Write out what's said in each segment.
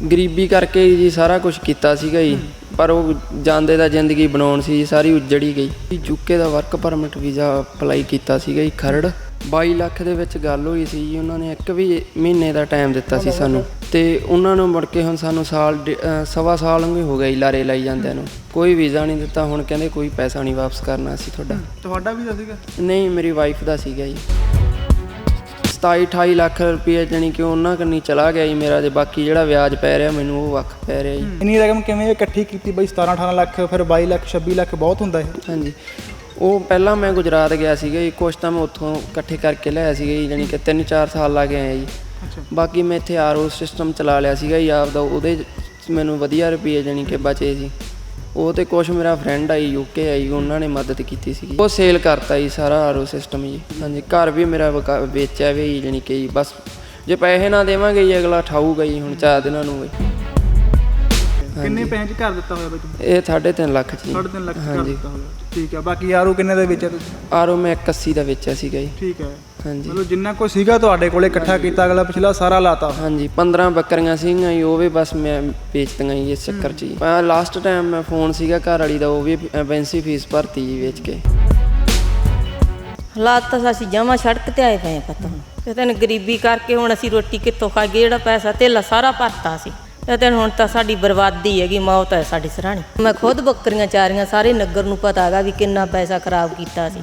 ਗਰੀਬੀ ਕਰਕੇ ਜੀ ਸਾਰਾ ਕੁਝ ਕੀਤਾ ਸੀਗਾ ਜੀ। ਪਰ ਉਹ ਜਾਂਦੇ ਦਾ ਜ਼ਿੰਦਗੀ ਬਣਾਉਣ ਸੀ ਜੀ ਸਾਰੀ ਉਜੜੀ ਗਈ। ਯੂਕੇ ਦਾ ਵਰਕ ਪਰਮਿਟ ਵੀਜ਼ਾ ਅਪਲਾਈ ਕੀਤਾ ਸੀਗਾ ਜੀ ਖਰੜ। 22 ਲੱਖ ਦੇ ਵਿੱਚ ਗੱਲ ਹੋਈ ਸੀ ਜੀ ਉਹਨਾਂ ਨੇ ਇੱਕ ਵੀ ਮਹੀਨੇ ਦਾ ਟਾਈਮ ਦਿੱਤਾ ਸੀ ਸਾਨੂੰ। ਤੇ ਉਹਨਾਂ ਨੂੰ ਮੁੜ ਕੇ ਹੁਣ ਸਾਨੂੰ ਸਾਲ ਸਵਾ ਸਾਲ ਨੂੰ ਹੋ ਗਿਆ ਜੀ ਲਾਰੇ ਲਾਈ ਜਾਂਦਿਆਂ ਨੂੰ। ਕੋਈ ਵੀਜ਼ਾ ਨਹੀਂ ਦਿੱਤਾ ਹੁਣ ਕਹਿੰਦੇ ਕੋਈ ਪੈਸਾ ਨਹੀਂ ਵਾਪਸ ਕਰਨਾ ਸੀ ਤੁਹਾਡਾ। ਤੁਹਾਡਾ ਵੀਜ਼ਾ ਸੀਗਾ? ਨਹੀਂ ਮੇਰੀ ਵਾਈਫ ਦਾ ਸੀਗਾ ਜੀ। 27 28 ਲੱਖ ਰੁਪਏ ਜਾਣੀ ਕਿ ਉਹਨਾਂ ਕੰਨੀ ਚਲਾ ਗਿਆ ਜੀ ਮੇਰਾ ਤੇ ਬਾਕੀ ਜਿਹੜਾ ਵਿਆਜ ਪੈ ਰਿਹਾ ਮੈਨੂੰ ਉਹ ਵੱਖ ਪੈ ਰਿਹਾ ਜੀ। ਇੰਨੀ ਰਕਮ ਕਿਵੇਂ ਇਕੱਠੀ ਕੀਤੀ ਬਈ? 17 18 ਲੱਖ ਫਿਰ 22 ਲੱਖ 26 ਲੱਖ ਬਹੁਤ ਹੁੰਦਾ ਇਹ। ਹਾਂਜੀ। ਉਹ ਪਹਿਲਾਂ ਮੈਂ ਗੁਜਰਾਤ ਗਿਆ ਸੀਗਾ ਜੀ ਕੁਛ ਤਾਂ ਮੈਂ ਉੱਥੋਂ ਇਕੱਠੇ ਕਰਕੇ ਲਿਆਇਆ ਸੀਗਾ ਜੀ ਜਾਣੀ ਕਿ 3-4 ਸਾਲ ਲੱਗ ਗਏ ਆ ਜੀ। ਬਾਕੀ ਮੈਂ ਇੱਥੇ ਆਰਓ ਸਿਸਟਮ ਚਲਾ ਲਿਆ ਸੀਗਾ ਜੀ ਆਪਦਾ ਉਹਦੇ 'ਚ ਮੈਨੂੰ ਵਧੀਆ ਰੁਪਏ ਜਾਣੀ ਕਿ ਬਚੇ ਸੀ। ਉਹ ਤੇ ਕੁਛ ਮੇਰਾ ਫਰੈਂਡ ਆਈ ਯੂਕੇ ਆਈ ਉਹਨਾਂ ਨੇ ਮਦਦ ਕੀਤੀ ਸੀ ਉਹ ਸੇਲ ਕਰਤਾ ਜੀ ਸਾਰਾ ਆਰਓ ਸਿਸਟਮ ਜੀ। ਹਾਂਜੀ ਘਰ ਵੀ ਮੇਰਾ ਵੇਚਿਆ ਵੀ ਜਾਣੀ ਕਿ ਬਸ ਜੇ ਪੈਸੇ ਨਾ ਦੇਵਾਂਗੇ ਜੀ ਅਗਲਾ ਠਾਊਗਾ ਜੀ ਹੁਣ ਚਾਰ ਦਿਨਾਂ ਨੂੰ ਵੀ। ਕਿੰਨੇ ਪੈਸੇ ਚ ਘਰ ਦਿੱਤਾ ਹੋਇਆ ਬਈ ਇਹ 3.5 ਲੱਖ ਜੀ। 3.5 ਲੱਖ ਘਰ ਦਿੱਤਾ ਹੋਇਆ। ਠੀਕ ਹੈ ਬਾਕੀ ਯਾਰੂ ਕਿੰਨੇ ਦੇ ਵਿੱਚ ਤੁਸੀਂ? ਆਰਓ ਮੈਂ 81 ਦਾ ਵੇਚਿਆ ਸੀਗਾ ਜੀ। ਠੀਕ ਹੈ। ਹਾਂਜੀ। ਮਤਲਬ ਜਿੰਨਾ ਕੋਈ ਸੀਗਾ ਤੁਹਾਡੇ ਕੋਲੇ ਇਕੱਠਾ ਕੀਤਾ ਅਗਲਾ ਪਿਛਲਾ ਸਾਰਾ ਲਾਤਾ? ਹਾਂਜੀ 15 ਬੱਕਰੀਆਂ ਸੀਗੀਆਂ ਜੀ ਉਹ ਵੀ ਬਸ ਮੈਂ ਵੇਚਤੀਆਂ ਜੀ ਇਸ ਚੱਕਰ 'ਚ ਜੀ। ਲਾਸਟ ਟਾਈਮ ਮੈਂ ਫੋਨ ਸੀਗਾ ਘਰ ਵਾਲੀ ਦਾ ਉਹ ਵੀ ਐਵੈਂਸੀ ਫੀਸ ਭਰਤੀ ਜੀ ਵੇਚ ਕੇ। ਹਾਲਾਤ ਤਾਂ ਅਸੀਂ ਜਮਾ ਸੜਕ ਤੇ ਆਏ ਪਏ ਆ ਪਤਾ ਹੁਣ। ਤੇ ਤੈਨੂੰ ਗਰੀਬੀ ਕਰਕੇ ਹੁਣ ਅਸੀਂ ਰੋਟੀ ਕਿੱਥੋਂ ਖਾਈਏ? ਜਿਹੜਾ ਪੈਸਾ ਧੇਲਾ ਸਾਰਾ ਭਰਤਾ ਸੀ। ਤੇ ਤੈਨੂੰ ਹੁਣ ਤਾਂ ਸਾਡੀ ਬਰਬਾਦੀ ਹੈਗੀ ਮੌਤ ਹੈ ਸਾਡੀ ਸਰਾਣੀ। ਮੈਂ ਖੁਦ ਬੱਕਰੀਆਂ ਚਾਰੀਆਂ ਸਾਰੇ ਨਗਰ ਨੂੰ ਪਤਾ ਹੈਗਾ ਵੀ ਕਿੰਨਾ ਪੈਸਾ ਖਰਾਬ ਕੀਤਾ ਸੀ।